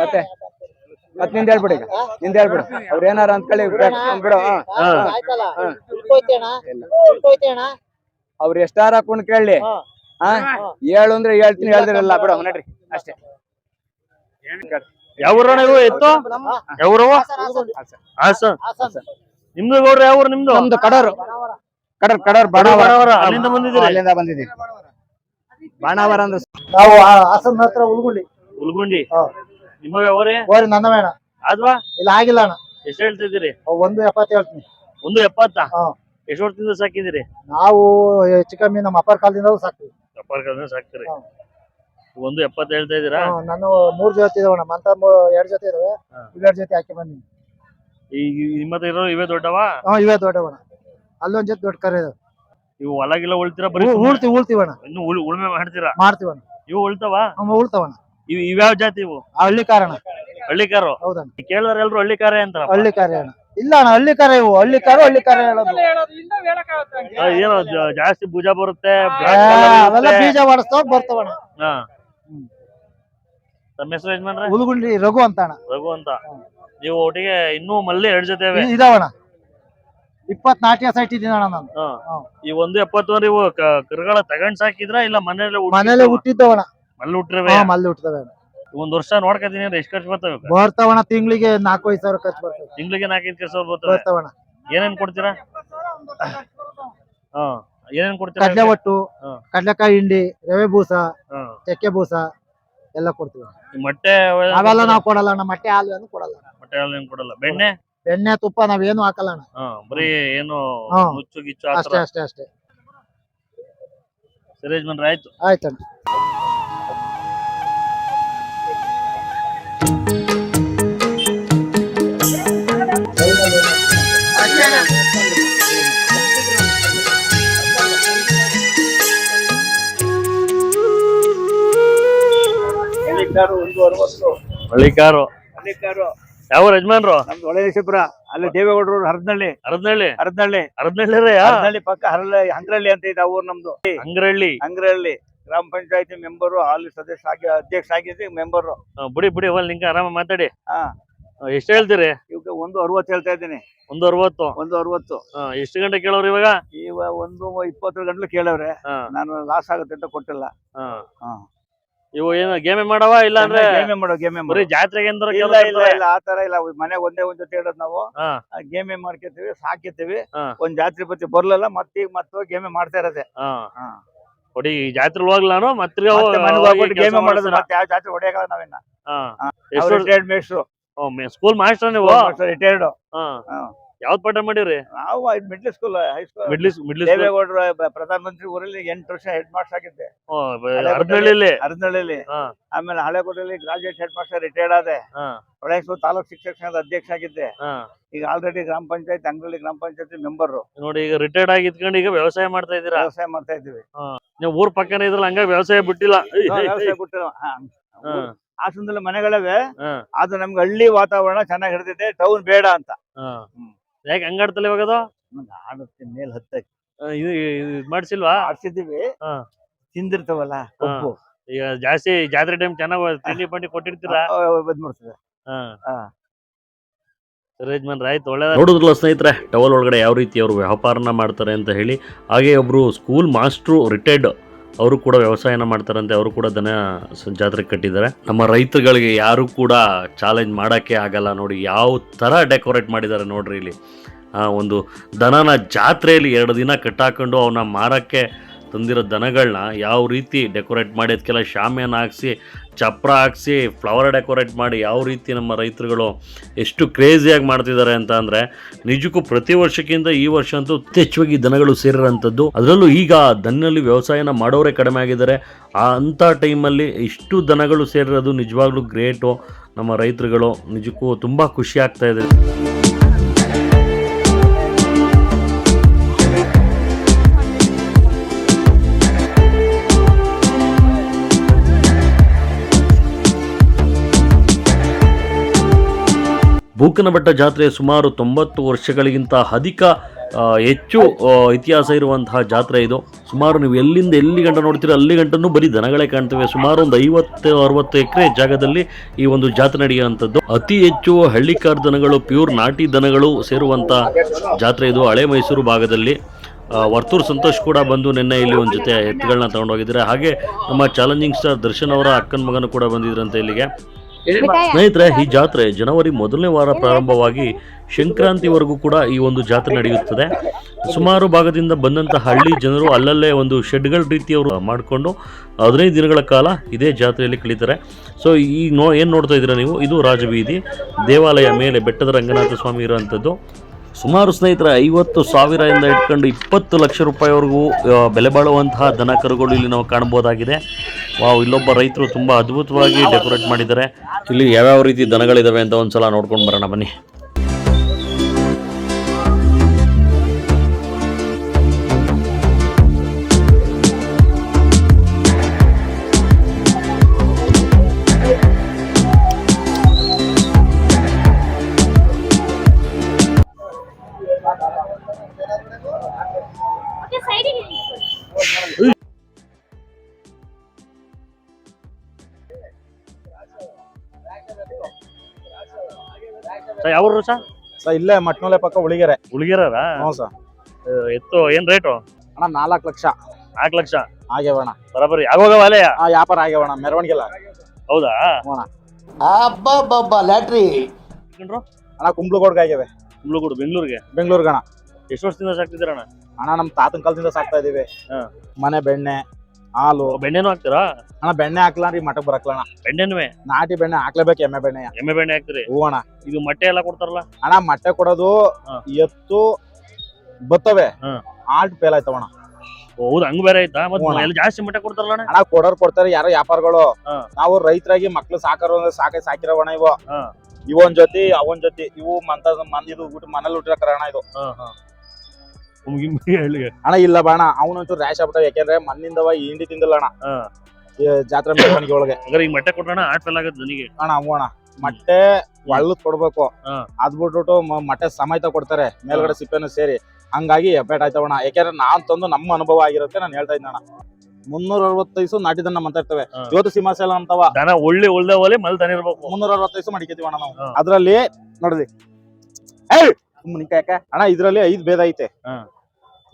ಮತ್ತೆ? ಮತ್ನಿಂದ ಹೇಳ್ಬಿಡಿ ಈಗ. ನಿಂದ ಹೇಳ್ಬಿಡು. ಅವ್ರ ಏನಾರ ಅಂದ್ಕೊಳ್ಳಿ ಬಿಡು. ಆಯ್ತಲ್ಲ. ಉಳ್ಕೊಯ್ತೇಣ ಉಳ್ಕೊಯ್ತೇಣ ಅವ್ರ ಎಷ್ಟಾರ ಕುಣ್ ಕೇಳಿ ಹಾ. ಹೇಳು ಅಂದ್ರೆ ಹೇಳ್ತೀನಿ ಹೇಳ್ದಿರಲ್ಲ ಬಿಡು ನಡ್ರಿ ಅಷ್ಟೇ. ಇವು ಎತ್ತು? ಹಾಸನ್ ನಿಮ್ದು ಗೌಡ್ರ ಯಾವ ಊರು ನಿಮ್ದು? ನಮ್ದು ಕಡೋರು. ಕಡರ್ ಕಡೋರ್ ಬಡವರ, ಬಾಣಾವರ ಅಲ್ಲಿಂದ ಬಂದಿದ್ದೀರಿ? ಅಲ್ಲಿಂದ ಬಂದಿದ್ದೀರಿ ಬಾಣಾವರ ಅಂದ್ರೆ ನಾವು ಹಾಸನ್ ಹತ್ರ ಉಲ್ಗುಂಡಿ ಉಲ್ಗುಂಡಿ ಹಾ. ನಿಮ್ಮ ಅವರೇ ಓರಿ ನನ್ನ ಬೇಡ ಅದ್ವಾ ಇಲ್ಲ ಆಗಿಲ್ಲ ಅಣ್ಣ. ಎಷ್ಟು ಹೇಳ್ತಿದ್ದೀರಿ? ಅವ್ ಒಂದು ಎಪ್ಪತ್ತು ಹೇಳ್ತೀನಿ. ಒಂದು ಎಪ್ಪತ್ತ? ಹಾ. ಎಷ್ಟು ವರ್ಷದಿಂದ ಸಾಕಿದಿರಿ ನಾವು ಹೆಚ್ಚು ಕಮ್ಮಿ ನಮ್ಮ ಅಪ್ಪರ ಕಾಲದಿಂದ ಸಾಕ್ತೀವಿ. ಅಪ್ಪಾರ್ಕಲ್ನ ಸಾಕ್ತೀರಿ? ಹಾ. ಒಂದು ಎಪ್ಪತ್ತು ಹೇಳ್ತಾ ಇದ್ದೀರಾ? ಹಾ, ನಾನು ಮೂರ್ ಜೊತೆ ಇದಾವಣ್ಣ ಮಂತ ಎರಡ್ ಜೊತೆ ಇದಾವೆ ಹಾ. ಇವೆರಡ್ ಜೊತೆ ಹಾಕಿ ಬನ್ನಿ ಈ ನಿಮ್ಮ ಹತ್ರ ಇರೋ ಇವೇ ದೊಡ್ಡವ? ಹಾ ಇವೇ ದೊಡ್ಡವಣ ಅಲ್ಲೊಂದ್ ಜೊತೆ ದೊಡ್ಡ ಕರೆ ಇದಾವೆ. ಇವು ಹೊಲಗಿಲ್ಲ ಉಳ್ತೀರಾ ಬರೀ ಉಳ್ತಿ ಉಳ್ತೀವಣ ಇನ್ನು ಉಳ್- ಉಳ್ಮೆ ಮಾಡ್ತೀರಾ? ಮಾಡ್ತೀವಣ್ಣ. ಇವು ಉಳ್ತಾವ? ಹಾ ಉಳ್ತಾವಣ್ಣ. ಇವ್ ಇವ್ಯಾವ ಜಾತಿ ಇವು? ಆ ಹಳ್ಳಿ ಕಾರಣ ಹಳ್ಳಿಕಾರು? ಹೌದಣ್ಣ. ಕೇಳಿದ್ರೆ ಎಲ್ರು ಹಳ್ಳಿಕಾರೇ ಅಂತ ಹಳ್ಳಿ ಕಾರೆ ಅಣ್ಣ. ಇಲ್ಲ ಅಣ್ಣ ಹಳ್ಳಿ ಕಾರೆ ಇವು. ಹಳ್ಳಿ ಕಾರು ಹಳ್ಳಿ ಕಾರ್ಯ ಹೇಳೋದು ಏನೋ ಜ- ಜಾಸ್ತಿ ಭುಜ ಬರುತ್ತೆ ಆ, black colour ಅವೆಲ್ಲ ಇರುತ್ತೆ. ಬೀಜ ಹೊಡಸ್ತಾವ್ ಬರ್ತಾವಣ್ಣ ಹಾ. ತಮ್ಮ ಹೆಸರು ಯಜಮಾನ್ರೆ ರಘು ಅಂತ ಅಣ್ಣ. ರಘು ಅಂತ. ನೀವು ಒಟ್ಟಿಗೆ ಇನ್ನೂ ಮಲ್ಲಿ ಎರಡ್ ಜೊತೆ ಇವೆ ಇ- ಇದಾವಣ್ಣ. ಇಪ್ಪತ್ ನಾಟ್ಯ ಸೈಟ್ ಇದೀನಿ ಅಣ್ಣ ನಾನು. ಹಾ. ಹಾ. ಈ ಒಂದು ಎಪ್ಪತ್ತು ಅಂದ್ರೆ ಇವು ಕ- ಕರುಗಳ ತಗೊಂಡ್ ಸಾಕಿದ್ರ ಇಲ್ಲ ಮನೇಲಿ ಮನೇಲೆ ಹುಟ್ಟಿದ್ದವಣ್ಣ. ಮಲ್ಲಿ ಹುಟ್ಟಿರವೆ ಹಾ ಮಲ್ಲಿ ಹುಟ್ಟದವೆ ಒಂದ್ ವರ್ಷ ನೋಡ್ಕೊತೀನಿ ಅಂದ್ರೆ ಎಷ್ಟು ಖರ್ಚು ಬರ್ತವೆ ಬರ್ತಾವಣ್ಣ ತಿಂಗಳಿಗೆ ನಾಲ್ಕು ಐದು ಸಾವಿರ ಖರ್ಚು ಬರ್ತವೆ ತಿಂಗಳಿಗೆ ನಾಲ್ಕೈದು ಕೆಲಸ ಬರ್ತವೆ. ಬರ್ತಾವಣ್ಣ ಏನೇನ್ ಕೊಡ್ತೀರಾ? ಹಾ ಏನೇನ್ ಕೊಡ್ತೀರಾ? ಕಡ್ಲೆ ಒಟ್ಟು ಹಾ. ಕಡ್ಲೆಕಾಯಿ ಹಿಂಡಿ ರವೆ ಬೂಸ ಹಾ. ಚಕ್ಕೆ ಬೂಸ ಎಲ್ಲ ಕೊಡ್ತೀವಿ. ಈ ಮೊಟ್ಟೆ ಅವೆಲ್ಲ? ನಾವು ಕೊಡಲ್ಲ ಅಣ್ಣ ಮೊಟ್ಟೆ ಹಾಲು ಏನು ಕೊಡಲ್ಲ. ಮೊಟ್ಟೆ ಹಾಲು ಏನ್ ಕೊಡಲ್ಲ. ಬೆಣ್ಣೆ? ಬೆಣ್ಣೆ ತುಪ್ಪ ನಾವೇನು ಹಾಕಲ್ಲ ಅಣ್ಣ. ಹಾ ಬರೀ ಏನು ಹಾ. ನುಚ್ಚು ಗಿಚ್ಚು ಅಷ್ಟೇ ಅಷ್ಟೇ ಅಷ್ಟೇ. ಸರಿ ಯಜಮಾನ್ರೆ ಆಯ್ತು. ಆಯ್ತಣ್ಣ. ಒಂದು ಅರವತ್ತು ಹಳ್ಳಿಕಾರು ಹಳ್ಳಿಕಾರು ಯಾವ ಯಜಮಾನ್ರು? ನಮ್ದು ಒಳದೇಶಪುರ ಅಲ್ಲಿ ದೇವೇಗೌಡರು ಹರದನಹಳ್ಳಿ ಹರದಳ್ಳಿ ಹರದನಹಳ್ಳಿ ರೀ ಹರದನಹಳ್ಳಿ ಪಕ್ಕ ಹರಳ ಹಂಗ್ರಹಳ್ಳಿ ಅಂತ ಇದೆ ಊರು ನಮ್ದು. ಹಂಗ್ರಹಳ್ಳಿ ಹಂಗ್ರಹಳ್ಳಿ ಗ್ರಾಮ ಪಂಚಾಯತಿ ಮೆಂಬರು ಅಲ್ಲಿ ಸದಸ್ಯ ಆಗಿ ಅಧ್ಯಕ್ಷ ಆಗಿದ್ದೆ ಮೆಂಬರು. ಬುಡಿ ಬಿಡಿ ಹೋಲ್ ನಿಂಗೆ ಆರಾಮ ಮಾತಾಡಿ. ಹಾ. ಎಷ್ಟು ಹೇಳ್ತೀರಿ? ಇವಾಗ ಒಂದು ಅರವತ್ತು ಹೇಳ್ತಾ ಇದ್ದೀನಿ. ಒಂದು ಅರವತ್ತು. ಒಂದು ಅರವತ್ತು. ಎಷ್ಟು ಗಂಟೆ ಕೇಳೋರು ಇವಾಗ? ಇವಾಗ ಒಂದು ಇಪ್ಪತ್ತು ಗಂಟಲು ಕೇಳವ್ರೆ. ನಾನು ಲಾಸ್ ಆಗುತ್ತೆ ಅಂತ ಕೊಟ್ಟಿಲ್ಲ. ಹಾ. ಹಾ. ಇವು ಏನು ಗೇಮೆ ಮಾಡವ? ಇಲ್ಲ ಅಂದ್ರೆ ಗೇಮೆ ಮಾಡೋ ಗೇಮೆ ಬರೀ ಮಾಡೋ ಜಾತ್ರೆಗೆ ಆತರ ಇಲ್ಲ ಇಲ್ಲ ಇಲ್ಲ ಆ ತರ ಇಲ್ಲ. ಮನೆ ಒಂದೇ ಒಂದ್ ಜೊತೆ ಹೇಳೋದು ನಾವು. ಹಾ. ಗೇಮೆ ಮಾಡ್ಕೊತೀವಿ ಸಾಕಿರ್ತೀವಿ ಹಾ. ಒಂದ್ ಜಾತ್ರೆ ಪತಿ ಬರ್ಲಲ್ಲ ಮತ್ತೆ ಈಗ ಮತ್ತೆ ಗೇಮೆ ಮಾಡ್ತಾ ಇರೋದೇ. ಹಾ. ಹಾ. ಈ ಜಾತ್ರೆ ಹೋಗ್ಲ ನಾನು? ಮತ್ತೆ ಮತ್ತೆ ಮನೆಗೆ ಹೋಗ್ಬಿಟ್ಟು ಗೇಮೆ ಮಾಡೋದು ಮತ್ತೆ ಯಾವ ಜಾತ್ರೆ ಹೊಡೆಯಲ್ಲ ನಾವಿನ್ನ. ರಿಟೈರ್ಡ್ ಮೇಸ್ಟ್ರು ಸ್ಕೂಲ್ ಮಾಸ್ಟರ್ ನೀವು? ರಿಟೈರ್ಡ್ ಹಾ. ಯಾವ್ದ್ ಪಾಠ ಮಾಡಿರಿ? ನಾವು middle school high school middle middle ದೇವೇಗೌಡರು ಪ್ರಧಾನ ಮಂತ್ರಿ ಊರಲ್ಲಿ ಎಂಟು ವರ್ಷ ಹೆಡ್ ಮಾಸ್ಟರ್ ಆಗಿದ್ದೆ. ಅರ್ಧಳ್ಳಿಲಿ ಹಾ. ಆಮೇಲೆ ಹಳೆಕೋಟೆಯಲ್ಲಿ ಗ್ರಾಜುಯೇಟ್ ಹೆಡ್ ಮಾಸ್ಟರ್ ರಿಟೈರ್ಡ್ ಆದೆ. ಹೊಳೆಸೂರು ತಾಲೂಕ್ ಶಿಕ್ಷಕ ಸಂಘದ ಅಧ್ಯಕ್ಷ ಆಗಿದ್ದೆ. ಈಗ ಆಲ್ರೆಡಿ ಗ್ರಾಮ ಪಂಚಾಯತ್ ಅಂಗಡಿ ಗ್ರಾಮ ಪಂಚಾಯತ್ ಮೆಂಬರ್ ನೋಡಿ ಈಗ ರಿಟೈರ್ಡ್ ಆಗಿದ್ಕೊಂಡು ಈಗ ವ್ಯವಸಾಯ ಮಾಡ್ತಾ ಇದ್ದೀರಾ? ವ್ಯವಸಾಯ ಮಾಡ್ತಾ ಇದ್ದೀವಿ. ನೀವು ಊರ್ ಪಕ್ಕನೇ ಇದ್ರಲ್ಲ ಹಂಗ ವ್ಯವಸಾಯ ಬಿಟ್ಟಿಲ್ಲ. ವ್ಯವಸಾಯ ಬಿಟ್ಟಿಲ್ಲ. ಹಾಸನದಲ್ಲಿ ಮನೆಗಳವೆ. ಅದು ನಮ್ಗೆ ಹಳ್ಳಿ ವಾತಾವರಣ ಚೆನ್ನಾಗಿ ಹಿಡಿದಿದೆ ಟೌನ್ ಬೇಡ ಅಂತ. ಯಾಕೆ ಹಂಗಾಡ್ತಲ್ಲ ಇವಾಗ ಅದು ಆಡುತ್ತೆ ಮೇಲ್ ಹತ್ತಕ್ಕೆ. ಇದು ಇದು ಮಾಡ್ಸಿಲ್ವಾ? ಆಡ್ಸಿದೀವಿ ಹಾ. ತಿಂದಿರ್ತಾವಲ್ಲ ಕೊಬ್ಬು. ಈಗ ಜಾಸ್ತಿ ಜಾತ್ರೆ ಟೈಮ್ ಚೆನ್ನಾಗಿ ತಿಂಡಿ ಪಂಡಿ ಕೊಟ್ಟಿರ್ತೀರಾ? ಬಂದ್ಬಿಡ್ತದೆ ಹಾ. ಹಾ. ಸರಿ ಯಜಮಾನ್ರೆ ಆಯ್ತು ಒಳ್ಳೆ ನೋಡಿದ್ರಲ್ಲ ಸ್ನೇಹಿತರೆ ಟವಲ್ ಒಳಗಡೆ ಯಾವ ರೀತಿ ಅವರು ವ್ಯಾಪಾರನ ಮಾಡ್ತಾರೆ ಅಂತ ಹೇಳಿ ಹಾಗೆ ಒಬ್ರು ಸ್ಕೂಲ್ ಮಾಸ್ಟ್ರು ರಿಟೈರ್ಡ್ ಅವರು ಕೂಡ ವ್ಯವಸಾಯನ ಮಾಡ್ತಾರಂತೆ, ಅವರು ಕೂಡ ದನ ಜಾತ್ರೆ ಕಟ್ಟಿದ್ದಾರೆ. ನಮ್ಮ ರೈತರುಗಳಿಗೆ ಯಾರು ಕೂಡ ಚಾಲೆಂಜ್ ಮಾಡೋಕ್ಕೆ ಆಗಲ್ಲ ನೋಡಿ, ಯಾವ ಥರ ಡೆಕೋರೇಟ್ ಮಾಡಿದ್ದಾರೆ ನೋಡ್ರಿ ಇಲ್ಲಿ. ಒಂದು ದನನ ಜಾತ್ರೆಯಲ್ಲಿ ಎರಡು ದಿನ ಕಟ್ಟಾಕೊಂಡು ಅವನ್ನ ಮಾರಕ್ಕೆ ತಂದಿರೋ ದನಗಳನ್ನ ಯಾವ ರೀತಿ ಡೆಕೋರೇಟ್ ಮಾಡಿ, ಅದಕ್ಕೆಲ್ಲ ಶಾಮಿಯಾನ ಹಾಕ್ಸಿ, ಚಪ್ರ ಹಾಕ್ಸಿ ಫ್ಲವರ್ ಡೆಕೋರೇಟ್ ಮಾಡಿ ಯಾವ ರೀತಿ ನಮ್ಮ ರೈತರುಗಳು ಎಷ್ಟು ಕ್ರೇಜಿಯಾಗಿ ಮಾಡ್ತಿದ್ದಾರೆ ಅಂತ ಅಂದರೆ, ನಿಜಕ್ಕೂ ಪ್ರತಿ ವರ್ಷಕ್ಕಿಂತ ಈ ವರ್ಷ ಅಂತೂ ಯಥೇಚ್ಛವಾಗಿ ದನಗಳು ಸೇರಿರೋಂಥದ್ದು. ಅದರಲ್ಲೂ ಈಗ ದನಲ್ಲಿ ವ್ಯವಸಾಯನ ಮಾಡೋರೇ ಕಡಿಮೆ ಆಗಿದ್ದಾರೆ. ಆ ಅಂಥ ಟೈಮಲ್ಲಿ ಇಷ್ಟು ದನಗಳು ಸೇರಿರೋದು ನಿಜವಾಗ್ಲೂ ಗ್ರೇಟು ನಮ್ಮ ರೈತರುಗಳು ನಿಜಕ್ಕೂ ತುಂಬ ಖುಷಿ ಆಗ್ತಾ ಇದೆ. ಬೂಕನಬೆಟ್ಟ ಜಾತ್ರೆ ಸುಮಾರು ತೊಂಬತ್ತು ವರ್ಷಗಳಿಗಿಂತ ಅಧಿಕ ಹೆಚ್ಚು ಇತಿಹಾಸ ಇರುವಂತಹ ಜಾತ್ರೆ ಇದು. ಸುಮಾರು ನೀವು ಎಲ್ಲಿಂದ ಎಲ್ಲಿ ಗಂಟ ನೋಡ್ತೀರೋ, ಅಲ್ಲಿ ಗಂಟನೂ ಬರೀ ದನಗಳೇ ಕಾಣ್ತವೆ. ಸುಮಾರು ಒಂದು ಐವತ್ತು, ಅರವತ್ತು ಎಕರೆ ಜಾಗದಲ್ಲಿ ಈ ಒಂದು ಜಾತ್ರೆ ನಡೆಯುವಂಥದ್ದು. ಅತಿ ಹೆಚ್ಚು ಹಳ್ಳಿಕಾರ್ ದನಗಳು, ಪ್ಯೂರ್ ನಾಟಿ ದನಗಳು ಸೇರುವಂಥ ಜಾತ್ರೆ ಇದು ಹಳೆ ಮೈಸೂರು ಭಾಗದಲ್ಲಿ ವರ್ತೂರ್ ಸಂತೋಷ್ ಕೂಡ ಬಂದು ನಿನ್ನೆ ಇಲ್ಲಿ ಒಂದು ಜೊತೆ ಎತ್ತುಗಳನ್ನ ತಗೊಂಡೋಗಿದ್ದಾರೆ. ಹಾಗೆ ನಮ್ಮ ಚಾಲೆಂಜಿಂಗ್ ಸ್ಟಾರ್ ದರ್ಶನ್ ಅವರ ಅಕ್ಕನ ಮಗನು ಕೂಡ ಬಂದಿದ್ರಂತೆ ಇಲ್ಲಿಗೆ. ಸ್ನೇಹಿತರೆ ಈ ಜಾತ್ರೆ ಜನವರಿ ಮೊದಲನೇ ವಾರ ಪ್ರಾರಂಭವಾಗಿ ಸಂಕ್ರಾಂತಿವರೆಗೂ ಕೂಡ ಈ ಒಂದು ಜಾತ್ರೆ ನಡೆಯುತ್ತದೆ. ಸುಮಾರು ಭಾಗದಿಂದ ಬಂದಂಥ ಹಳ್ಳಿ ಜನರು ಅಲ್ಲಲ್ಲೇ ಒಂದು ಶೆಡ್ಗಳ ರೀತಿಯವರು ಮಾಡಿಕೊಂಡು ಹದಿನೈದು ದಿನಗಳ ಕಾಲ ಇದೇ ಜಾತ್ರೆಯಲ್ಲಿ ಕಳೀತಾರೆ. ಸೊ ಈ ನೋ ಏನು ನೋಡ್ತಾ ಇದ್ದೀರಾ ನೀವು? ಇದು ರಾಜಬೀದಿ ದೇವಾಲಯ ಮೇಲೆ ಬೆಟ್ಟದ ರಂಗನಾಥ ಸ್ವಾಮಿ ಇರುವಂಥದ್ದು ಸುಮಾರು ಸ್ನೇಹಿತರೆ, ಐವತ್ತು ಸಾವಿರದಿಂದ ಇಟ್ಕೊಂಡು ಇಪ್ಪತ್ತು ಲಕ್ಷ ರೂಪಾಯಿವರೆಗೂ ಬೆಲೆ ಬಾಳುವಂತಹ ದನ ಕರುಗಳು ಇಲ್ಲಿ ನಾವು ಕಾಣಬಹುದಾಗಿದೆ. ವಾವ್, ಇಲ್ಲೊಬ್ಬ ರೈತರು ತುಂಬ ಅದ್ಭುತವಾಗಿ ಡೆಕೋರೇಟ್ ಮಾಡಿದ್ದಾರೆ. ಇಲ್ಲಿ ಯಾವ್ಯಾವ ರೀತಿ ದನಗಳಿದಾವೆ ಅಂತ ಒಂದ್ಸಲ ನೋಡ್ಕೊಂಡು ಬರೋಣ, ಬನ್ನಿ. ಯಾವ ಸರ್ ಸರ್ ಇಲ್ಲೇ ಮಟ್ನೋಲೆ ಪಕ್ಕ ಉಳಿಗೆರೆ. ಉಳಿಗೆರ ಹ್ಞೂ ಸರ್. ಎತ್ತು ಏನ್ ರೇಟು? ಅಣ್ಣ ನಾಲ್ಕು ಲಕ್ಷ. ನಾಲ್ಕು ಲಕ್ಷ? ಆಗ್ಯಾವಣ ಬರಬರಿ. ಆಗೋಗ ವಾಲೆಯ ಆ ವ್ಯಾಪಾರ ಆಗ್ಯಾವಣ ಮೆರವಣಿಗೆಲ್ಲ. ಹೌದಾ? ಅಬ್ಬಬ್ಬಬ್ಬ ಲ್ಯಾಟ್ರಿ. ಅಣ್ಣ ಕುಂಬ್ಳಗೋಡ್ಗೆ ಆಗ್ಯಾವೆ ಕುಂಬ್ಳಗೂಡು ಬೆಂಗಳೂರಿಗೆ? ಬೆಂಗಳೂರಿಗೆ ಅಣ್ಣ ಎಷ್ಟು ವರ್ಷದಿಂದ ಸಾಕ್ತಿದ್ದೀರಣ್ಣ ಅಣ್ಣ? ನಮ್ಮ ತಾತನ ಕಾಲದಿಂದ ಸಾಕ್ತಾ ಇದೀವಿ ಹಾ. ಮನೆ ಬೆಣ್ಣೆ ಹಾಲು. ಬೆಣ್ಣೆನೂ ಹಾಕ್ತೀರಾ? ಅಣ್ಣ ಬೆಣ್ಣೆ ಹಾಕ್ಲಾರಿ ಮಠಕ್ ಬರಕ್ಲಣ ಬೆಣ್ಣೆನುವೆ? ನಾಟಿ ಬೆಣ್ಣೆ ಹಾಕ್ಲೇಬೇಕು ಎಮ್ಮೆ ಬೆಣ್ಣೆ. ಎಮ್ಮೆ ಬೆಣ್ಣೆ ಹಾಕ್ತೀರಿ? ಹೂ ಅಣ್ಣ ಇದು ಮೊಟ್ಟೆ ಎಲ್ಲ ಕೊಡ್ತಾರಲ್ಲ? ಅಣ್ಣ ಮೊಟ್ಟೆ ಕೊಡೋದು. ಎತ್ತು ಬತ್ತವೆ. ಆಲ್ಟ್ ಫೇಲ್ ಆಯ್ತವಣ ಹೌದು ಹಂಗ ಬೇರೆ ಆಯ್ತಾ? ಮತ್ತೆ. ಎಲ್ಲ ಜಾಸ್ತಿ ಮೊಟ್ಟೆ ಕೊಡ್ತಾರಲ್ಲ ಅಣ್ಣ? ಅಣ್ಣ ಕೊಡೋರ್ ಕೊಡ್ತಾರೆ ಯಾರೋ ವ್ಯಾಪಾರಗಳು. ಹಾ. ನಾವು ರೈತರಾಗಿ ಮಕ್ಳು ಸಾಕಾರೋ ಅಂದ್ರೆ ಸಾಕೈ ಸಾಕಿರೋಣ ಇವ. ಹಾ. ಇವನ್ ಜೊತೆ ಅವನ್ ಜೊತೆ ಇವು ಮಂತ ಮಂದಿದು ಊಟ ಮನೇಲಿ ಹುಟ್ಟಿರೋ ಅಣ್ಣ ಇದು. ಹಾ. ಹೇಳಿ ಅಣ್ಣ ಇಲ್ಲ ಬಾಣ ಅವನಂಚೂರು ರ್ಯಾಶ್ ಆಗ್ಬಿಟ್ಟ ಯಾಕೆಂದ್ರೆ ಮಣ್ಣಿಂದವ ಹಿಂಡಿ ತಿಂದಿಲ್ಲ ಅಣ್ಣ. ಈ ಜಾತ್ರೆ ಮೆರವಣಿಗೆ ಒಳಗೆ. ಹಂಗಾರೆ ಈಗ ಮೊಟ್ಟೆ ಕೊಟ್ರಣ ಆಟ ಫೇಲ್ ಆಗುತ್ತೆ ನನಗೆ. ಅಣ್ಣ ಹ್ಞೂ ಅಣ್ಣ ಮೊಟ್ಟೆ ಒಳ್ಳದ್ ಕೊಡ್ಬೇಕು. ಹಾ. ಅದ್ ಬಿಟ್ಬಿಟ್ಟು ಮ- ಮೊಟ್ಟೆ ಸಮೇತ ಕೊಡ್ತಾರೆ ಮೇಲ್ಗಡೆ ಸಿಪ್ಪೆನೂ ಸೇರಿ. ಹಂಗಾಗಿ ಎಫೆಕ್ಟ್ ಆಯ್ತವಣ್ಣ ಯಾಕೆಂದ್ರೆ ನಾನ್ ತಂದು ನಮ್ಮ ಅನುಭವ ಆಗಿರುತ್ತೆ ನಾನು ಹೇಳ್ತಾ ಇದ್ದೆ ಅಣ್ಣ. ಮುನ್ನೂರ ಅರವತ್ತೈದು ನಾಟಿದನ್ನ ಮಾತಾಡ್ತೇವೆ ಹಾ. ಇವತ್ತು ಸಿಂಹಾಸಲ ಅಂತವ. ದನ ಒಳ್ಳೆ ಒಳ್ಳೆ ಒಲೆ ಮಲ್ ದನ ಇರ್ಬೇಕು. ಮುನ್ನೂರ ಅರವತ್ತೈದು ಮಡಿಕೇತೀವಿ ಅಣ್ಣ ನಾವು. ಹಾ. ಅದ್ರಲ್ಲಿ ಏಯ್! ಯಾಕೆ ಅಣ್ಣ ಇದ್ರಲ್ಲಿ ಐದ್ ಭೇದ ಐತೆ ಹಾ.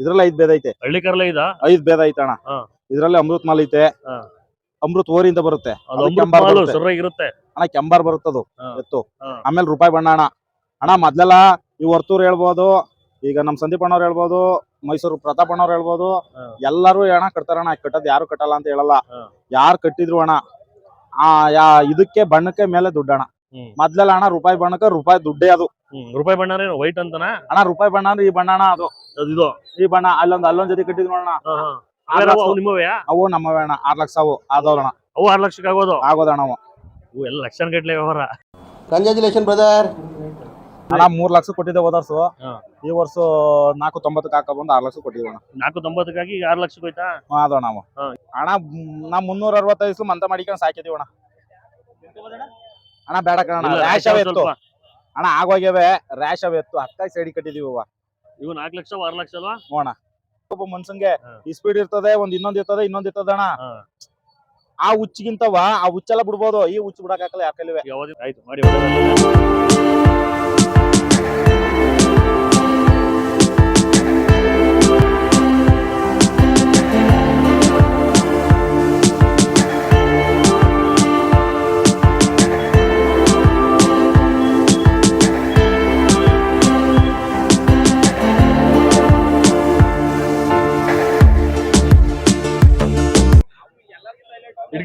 ಇದ್ರಲ್ಲಿ ಐದ್ ಭೇದ ಐತೆ ಹಳ್ಳಿ ಕರ್ಲೆ ಇದ ಐದ್ ಭೇದ ಐತೆ ಅಣ್ಣ ಹಾ. ಇದ್ರಲ್ಲಿ ಅಮೃತ್ ಮಾಲ್ ಐತೆ ಹಾ. ಅಮೃತ್ ಓರಿಂದ ಬರುತ್ತೆ ಅದು ಅದು ಅಮೃತ ಕೆಂಬಾರ್ ಮಾಲು ಬರುತ್ತೆ. ಸೊರ್ರಾಗಿರುತ್ತೆ ಅಣ್ಣ ಕೆಂಬಾರ್ ಬರುತ್ತದು ಹಾ. ಎತ್ತು ಹಾ. ಆಮೇಲೆ ರೂಪಾಯಿ ಬಣ್ಣ ಅಣ್ಣ ಅಣ್ಣ ಮೊದ್ಲೆಲ್ಲ ಈ ವರ್ತೂರ್ ಹೇಳ್ಬೋದು ಈಗ ನಮ್ ಸಂದೀಪ್ ಅಣ್ಣವ್ರು ಹೇಳ್ಬೋದು ಮೈಸೂರು ಪ್ರತಾಪ್ ಅಣ್ಣವ್ರು ಹೇಳ್ಬೋದು ಹಾ. ಎಲ್ಲರೂ ಅಣ್ಣ ಕಟ್ತಾರಣ್ಣ ಕಟ್ಟದ್ ಯಾರು ಕಟ್ಟಲ್ಲ ಅಂತ ಹೇಳಲ್ಲ ಹಾ. ಯಾರು ಕಟ್ಟಿದ್ರು ಅಣ್ಣ ಆ ಯಾ ಇದಕ್ಕೆ ಬಣ್ಣಕ್ಕೆ ಮೇಲೆ ದುಡ್ಡು ಅಣ್ಣ ಹ್ಮ್. ಮೊದ್ಲೆಲ್ಲ ಅಣ್ಣ ರೂಪಾಯಿ ಬಣ್ಣಕ್ಕ ರೂಪಾಯಿ ದುಡ್ಡೇ ಅದು. ರೂಪಾಯಿ ಬಣ್ಣ ವೈಟ್ ಅಂತನಾ? ಅಣ್ಣ ರೂಪಾಯಿ ಬಣ್ಣ ಅಂದ್ರೆ ಈ ಬಣ್ಣ ಅಣ್ಣ ಅದು. ಅದು ಇದು. ಈ ಬಣ್ಣ ಅಲ್ಲೊಂದ್ ಅಲ್ಲೊಂದ್ ಜೊತೆ ಕಟ್ಟಿದ್ ಲಕ್ಷ ಅವು ನಿಮ್ಮವೆಯಾ ಅವು ನಮ್ಮವೇ ಅಣ್ಣ. ಆರ್ ಲಕ್ಷ ಅವು. ಆದವ್ರಣ ಅವು ಆರ್ ಲಕ್ಷಕ್ಕೆ ಆಗೋದು? ಆಗೋದಣ್ಣ ಅವು. ಎಲ್ಲ ಕಟ್ಟಲೇ ಗಟ್ಲೆ ವ್ಯವಹಾರ. ಕಂಗ್ರ್ಯಾಚುಲೇಷನ್ ಬ್ರದರ್ ಅಣ್ಣ ಮೂರ್ ಲಕ್ಷ ಕೊಟ್ಟಿದ್ದೆ ಹೋದ ವರ್ಷ. ಈ ವರ್ಷ ನಾಲ್ಕು ತೊಂಬತ್ತಕ್ಕೆ ಹಾಕ ಬಂದು ಆರ್ ಲಕ್ಷ ಕೊಟ್ಟಿದ್ವಿ ಅಣ್ಣ. ನಾಲ್ಕು ತೊಂಬತ್ತಕ್ಕಾಗಿ ಈಗ ಆರು ಲಕ್ಷಕ್ಕೆ ಹೋಯ್ತಾ? ಅದು ನಾವು ಅಣ್ಣ ನಾ ಮುನ್ನೂರ ಅರವತ್ತೈದು ಮಂತ ಮಾಡಿಕೊಂಡು ಸಾಕಿದೀವಿ ಅಣ್ಣ. ಅಣ್ಣ ಬೇಡ ಕಣ ಇಲ್ಲ, ರ್ಯಾಶ್ ಅವ ಇತ್ತು. ಸ್ವಲ್ಪ. ಅಣ್ಣ ಆಗೋಗ್ಯವೆ ರ್ಯಾಶ್ ಅವ ಇತ್ತು. ಹತ್ತಾಗಿ ಸೈಡಿ ಕಟ್ಟಿದೀವಿ ಅವ ಇವು ನಾಲ್ಕು ಲಕ್ಷ ಆರು ಲಕ್ಷ ಅಲ್ವಾ? ನೋಣ ಒಬ್ಬ ಮನ್ಸಂಗೆ ಹಾ. ಈ ಸ್ಪೀಡ್ ಇರ್ತದೆ ಒಂದ್ ಇನ್ನೊಂದ್ ಇರ್ತದೆ ಇನ್ನೊಂದ್ ಇರ್ತದೆ ಅಣ್ಣ. ಹಾ. ಆ ಹುಚ್ಚಿಗಿಂತವ ಆ ಹುಚ್ಚೆಲ್ಲ ಬಿಡ್ಬೋದು. ಈ ಹುಚ್ಚು ಬಿಡಕ್ಕಾಗಲ್ಲ ಯಾಕೆ ಯಾವ್ದು ಆಯ್ತು ಮಾಡಿ.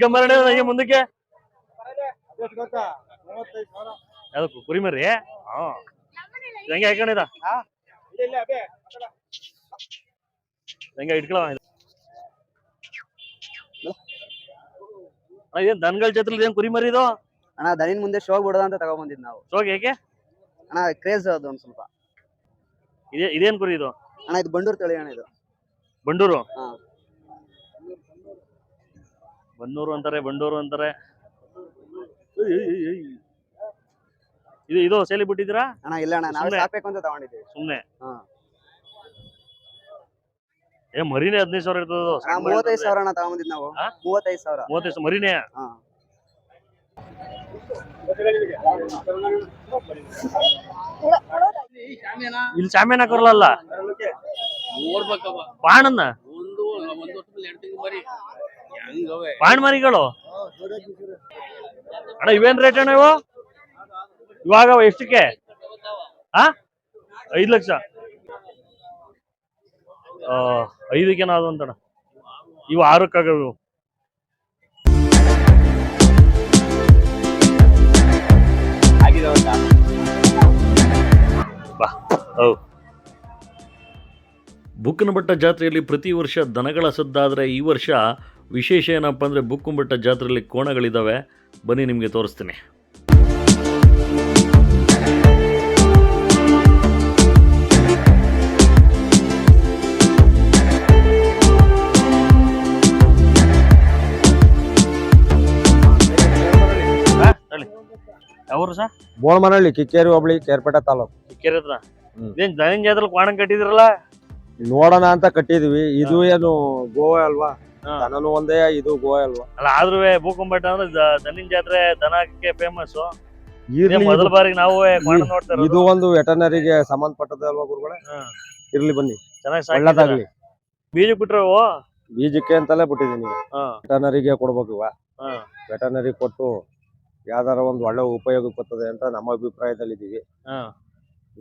ಮರಣ ಹಂಗೆ ಮುಂದಕ್ಕೆ. ಯಾವ್ದು ಕುರಿ ಮರಿ? ಹಾ. ಹೆಂಗೆ ಹಾಕೊಂಡಿದ ಹೆಂಗೆ ಇಟ್ಕೊಳ ಏನ್ ದನಗಳ ಜೊತೆ ಏನ್ ಕುರಿ ಮರಿ ಇದು? ಅಣ್ಣ ದನಿನ್ ಮುಂದೆ ಶೋ ಬಿಡೋದ ಅಂತ ತಗೊಂಬಂದಿದ್ ನಾವು. ಶೋಗ್ ಏಕೆ? ಅಣ್ಣ ಕ್ರೇಜ್ ಅದು ಒಂದ್ ಸ್ವಲ್ಪ. ಇದೇ ಇದೇನ್ ಕುರಿ ಇದು? ಅಣ್ಣ ಇದು ಬಂಡೂರ್ ತಳಿ ಅಣ್ಣ ಇದು. ಬಂಡೂರು? ಹಾ. ಬನ್ನೂರು ಅಂತಾರೆ ಬಂಡೂರು ಅಂತಾರೆ. ಇದು ಇದು ಸೇಲಿ ಬಿಟ್ಟಿದ್ದೀರಾ? ಅಣ್ಣ ಇಲ್ಲ ಅಣ್ಣ ನಾವು ಸುಮ್ನೆ? ಸಾಕ್ಬೇಕು ಅಂತ ತಗೊಂಡಿದ್ದೀವಿ. ಸುಮ್ನೆ. ಹಾ. ಏ ಮರಿನೇ ಹದಿನೈದು ಸಾವಿರ ಇರ್ತದ? ಅಣ್ಣ ಮೂವತ್ತೈದು ಸಾವಿರ ಅಣ್ಣ ತಗೊಂಬಂದಿದ್ ನಾವು. ಹಾ? ಮೂವತ್ತೈದು ಸಾವಿರ. ಮೂವತ್ತೈದು ಸಾವಿರ ಮರಿನೇ? ಹಾ. ಇಲ್ಲಿ ಕೊರಲಲ್ಲ ನೋಡ್ಬೇಕಪ್ಪ. ಬಾಣನ್ನ? ಬಾಣ್ ಮರಿಗಳು ಅಣ್ಣ ಇವೇನ್ ರೇಟ್ ಅಣ್ಣ ಇವು? ಇವಾಗ ಎಷ್ಟಕ್ಕೆ? ಆ? ಐದು ಲಕ್ಷ. ಆ, ಐದಕ್ಕೇನೋ ಅದು ಅಂತಣ್ಣ ಇವು ಆರಕ್ಕಾಗವು ಇವು. ಬುಕ್ಕನಬೆಟ್ಟ ಜಾತ್ರೆಯಲ್ಲಿ ಪ್ರತಿ ವರ್ಷ ದನಗಳ ಸದ್ದಾದರೆ ಈ ವರ್ಷ ವಿಶೇಷ ಏನಪ್ಪ ಅಂದರೆ ಬುಕ್ಕುಂಬಟ್ಟ ಜಾತ್ರೆಯಲ್ಲಿ ಕೋಣಗಳಿದ್ದಾವೆ ಬನ್ನಿ ನಿಮಗೆ ತೋರಿಸ್ತೀನಿ. ಯಾವ್ರು ಸರ್? ಬೋಳ್ಮನಹಳ್ಳಿ ಕಿಕ್ಕೇರಿ ಹೋಬಳಿ ಕೇರ್ಪೇಟೆ ತಾಲೂಕು. ಕಿಕ್ಕೇರಿ ಹತ್ರ? ದನಿನ್ ಜಾತ್ರೆ ಕಟ್ಟಿದ್ರಲ್ಲ? ನೋಡೋಣ ಅಂತ ಕಟ್ಟಿದ್ವಿ. ಇದು ಏನು ಗೋವಾ ಅಲ್ವಾ. ದನನು ಒಂದೇ ಇದು ಗೋವಾ ಅಲ್ವಾ? ಅಲ್ಲ ಆದ್ರೂ ಬೂಕಂಬೆಟ್ಟ ಅಂದ್ರೆ ದ- ದನಿನ್ ಜಾತ್ರೆ ದನಕ್ಕೆ ಫೇಮಸ್ ಇರ್ಲಿ ಮೊದಲ ಇದು- ಬಾರಿಗೆ ನಾವು ಇದು ಒಂದು ವೆಟನರಿಗೆ ಸಂಬಂಧಪಟ್ಟದ ಅಲ್ವಾ ಗುರುಗಳೇ. ಇರ್ಲಿ ಬನ್ನಿ. ಚೆನ್ನಾಗಿ ಒಳ್ಳೇದಾಗ್ಲಿ. ಬೀಜ ಬಿಟ್ರೆ ಅವು ಬೀಜಕ್ಕೆ ಅಂತಲೇ ಬಿಟ್ಟಿದ್ದೀನಿ. ವೆಟನರಿಗೆ ಕೊಡ್ಬೇಕು ಇವ. ವೆಟನರಿ ಕೊಟ್ಟು ಯಾವ್ದಾರ ಒಂದು ಒಳ್ಳೆ ಉಪಯೋಗ ಬರ್ತದೆ ಅಂತ ನಮ್ಮ ಅಭಿಪ್ರಾಯದಲ್ಲಿ ಇದೀವಿ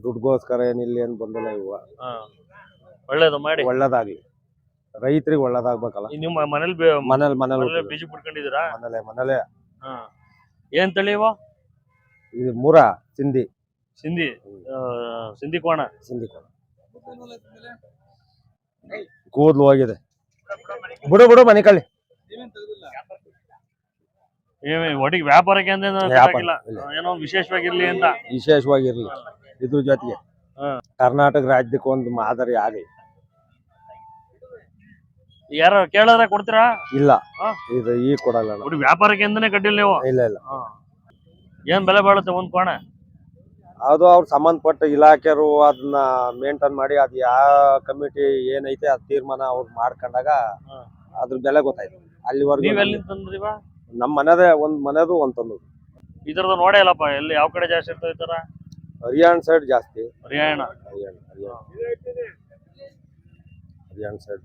ದುಡ್ಗೋಸ್ಕರ ಏನಿಲ್ಲ ಏನ್ ಬಂದಿಲ್ಲ ಇವ. ಒಳ್ಳೇದು ಮಾಡಿ. ಒಳ್ಳೇದಾಗ್ಲಿ. ರೈತರಿಗೆ ಒಳ್ಳೇದಾಗ್ಬೇಕಲ್ಲ. ನಿಮ್ಮ ಮನೇಲಿ ಬೆ- ಮನೇಲಿ ಮನೇಲಿ ಮನೇಲಿ ಬೀಜ ಬಿಟ್ಕೊಂಡಿದ್ದೀರಾ ಮನೇಲೆ ಮನೇಲೆ. ಹಾ. ಏನ್ ತಳಿ ಇವು? ಇದು ಮೂರ ಸಿಂಧಿ. ಸಿಂಧಿ. ಆ, ಸಿಂಧಿ ಕೋಣ. ಸಿಂಧಿ ಕೊಡ ಕೂದಲು ಹೋಗಿದೆ. ಬಿಡು ಬಿಡು ಮನೆ ಕಳ್ಳಿ. ಏ- ಒಟ್ಟಿಗೆ ವ್ಯಾಪಾರಕ್ಕೆ ಅಂತ ಏನೋ ವ್ಯಾಪಾರ. ಇಲ್ಲ. ಏನೋ ಒಂದ್ ವಿಶೇಷವಾಗಿರ್ಲಿ ಅಂತ. ವಿಶೇಷವಾಗಿರ್ಲಿ. ಇದ್ರ ಜೊತೆಗೆ. ಕರ್ನಾಟಕ ರಾಜ್ಯಕ್ಕೆ ಒಂದು ಮಾದರಿ ಆಗಲಿ. ಯಾರ ಕೇಳಿದ್ರೆ ಕೊಡ್ತೀರಾ? ಇಲ್ಲ. ಹಾ. ಇದು ಈ ಕೊಡಲ್ಲ ನಾವು. ವ್ಯಾಪಾರಕ್ಕೆ ಅಂತಾನೆ ಕಟ್ಟಿಲ್ಲ ನೀವು. ಇಲ್ಲ ಇಲ್ಲ. ಹಾ. ಏನ್ ಬೆಲೆ ಬಾಳುತ್ತೆ ಒಂದ್ ಕೋಣ? ಅದು ಅವ್ರ ಸಂಬಂಧಪಟ್ಟ ಇಲಾಖೆರು ಅದನ್ನ ಮೇಂಟೈನ್ ಮಾಡಿ ಅದು ಯಾವ ಕಮಿಟಿ ಏನೈತೆ ಅದ್ ತೀರ್ಮಾನ ಅವ್ರು ಮಾಡ್ಕೊಂಡಾಗ ಹಾ. ಅದ್ರ ಬೆಲೆ ಗೊತ್ತಾಯ್ತು. ಅಲ್ಲಿವರೆಗೂ ನೀವ್ ಎಲ್ಲಿ ತಂದ್ರಿವ ನಮ್ಮ ಮನೆದೇ ಒಂದ್ ಮನೆದು ಒಂದ್ ತಂದು ಇದ್ರದ್ದು ತರದ ನೋಡೇ ಇಲ್ಲಪ್ಪ ಎಲ್ಲಿ ಯಾವ ಕಡೆ ಜಾಸ್ತಿ ಇರ್ತದೆ ಈ ತರ? ಹರಿಯಾಣ ಸೈಡ್ ಜಾಸ್ತಿ. ಹರಿಯಾಣ. ಹರಿಯಾಣ ಹರಿಯಾಣ. ಹರಿಯಾಣ ಸೈಡ್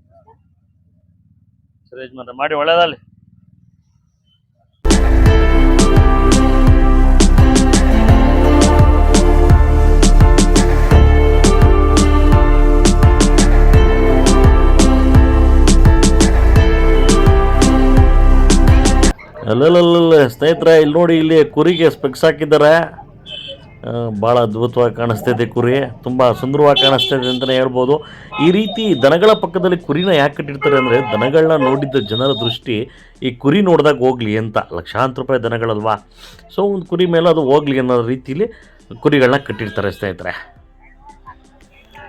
ಸರಿ ಯಜಮಾನ್ರೆ, ಮಾಡಿ ಒಳ್ಳೇದಲ್ಲಿ ಅಲ್ಲಲ್ಲ ಸ್ನೇಹಿತರೆ ಇಲ್ಲಿ ನೋಡಿ ಇಲ್ಲಿ ಕುರಿಗೆ ಸ್ಪೆಕ್ಸ್ ಹಾಕಿದ್ದಾರೆ. ಭಾಳ ಅದ್ಭುತವಾಗಿ ಕಾಣಿಸ್ತೈತೆ ಕುರಿ. ತುಂಬ ಸುಂದರವಾಗಿ ಕಾಣಿಸ್ತೈತೆ ಅಂತಲೇ ಹೇಳ್ಬೋದು. ಈ ರೀತಿ ದನಗಳ ಪಕ್ಕದಲ್ಲಿ ಕುರಿನ ಯಾಕೆ ಕಟ್ಟಿರ್ತಾರೆ ಅಂದರೆ ದನಗಳನ್ನ ನೋಡಿದ್ದ ಜನರ ದೃಷ್ಟಿ ಈ ಕುರಿ ನೋಡಿದಾಗ ಹೋಗ್ಲಿ ಅಂತ. ಲಕ್ಷಾಂತರ ರೂಪಾಯಿ ದನಗಳಲ್ವಾ? ಸೊ ಒಂದು ಕುರಿ ಮೇಲೆ ಅದು ಹೋಗ್ಲಿ ಅನ್ನೋ ರೀತಿಲಿ ಕುರಿಗಳನ್ನ ಕಟ್ಟಿರ್ತಾರೆ ಸ್ನೇಹಿತರೆ.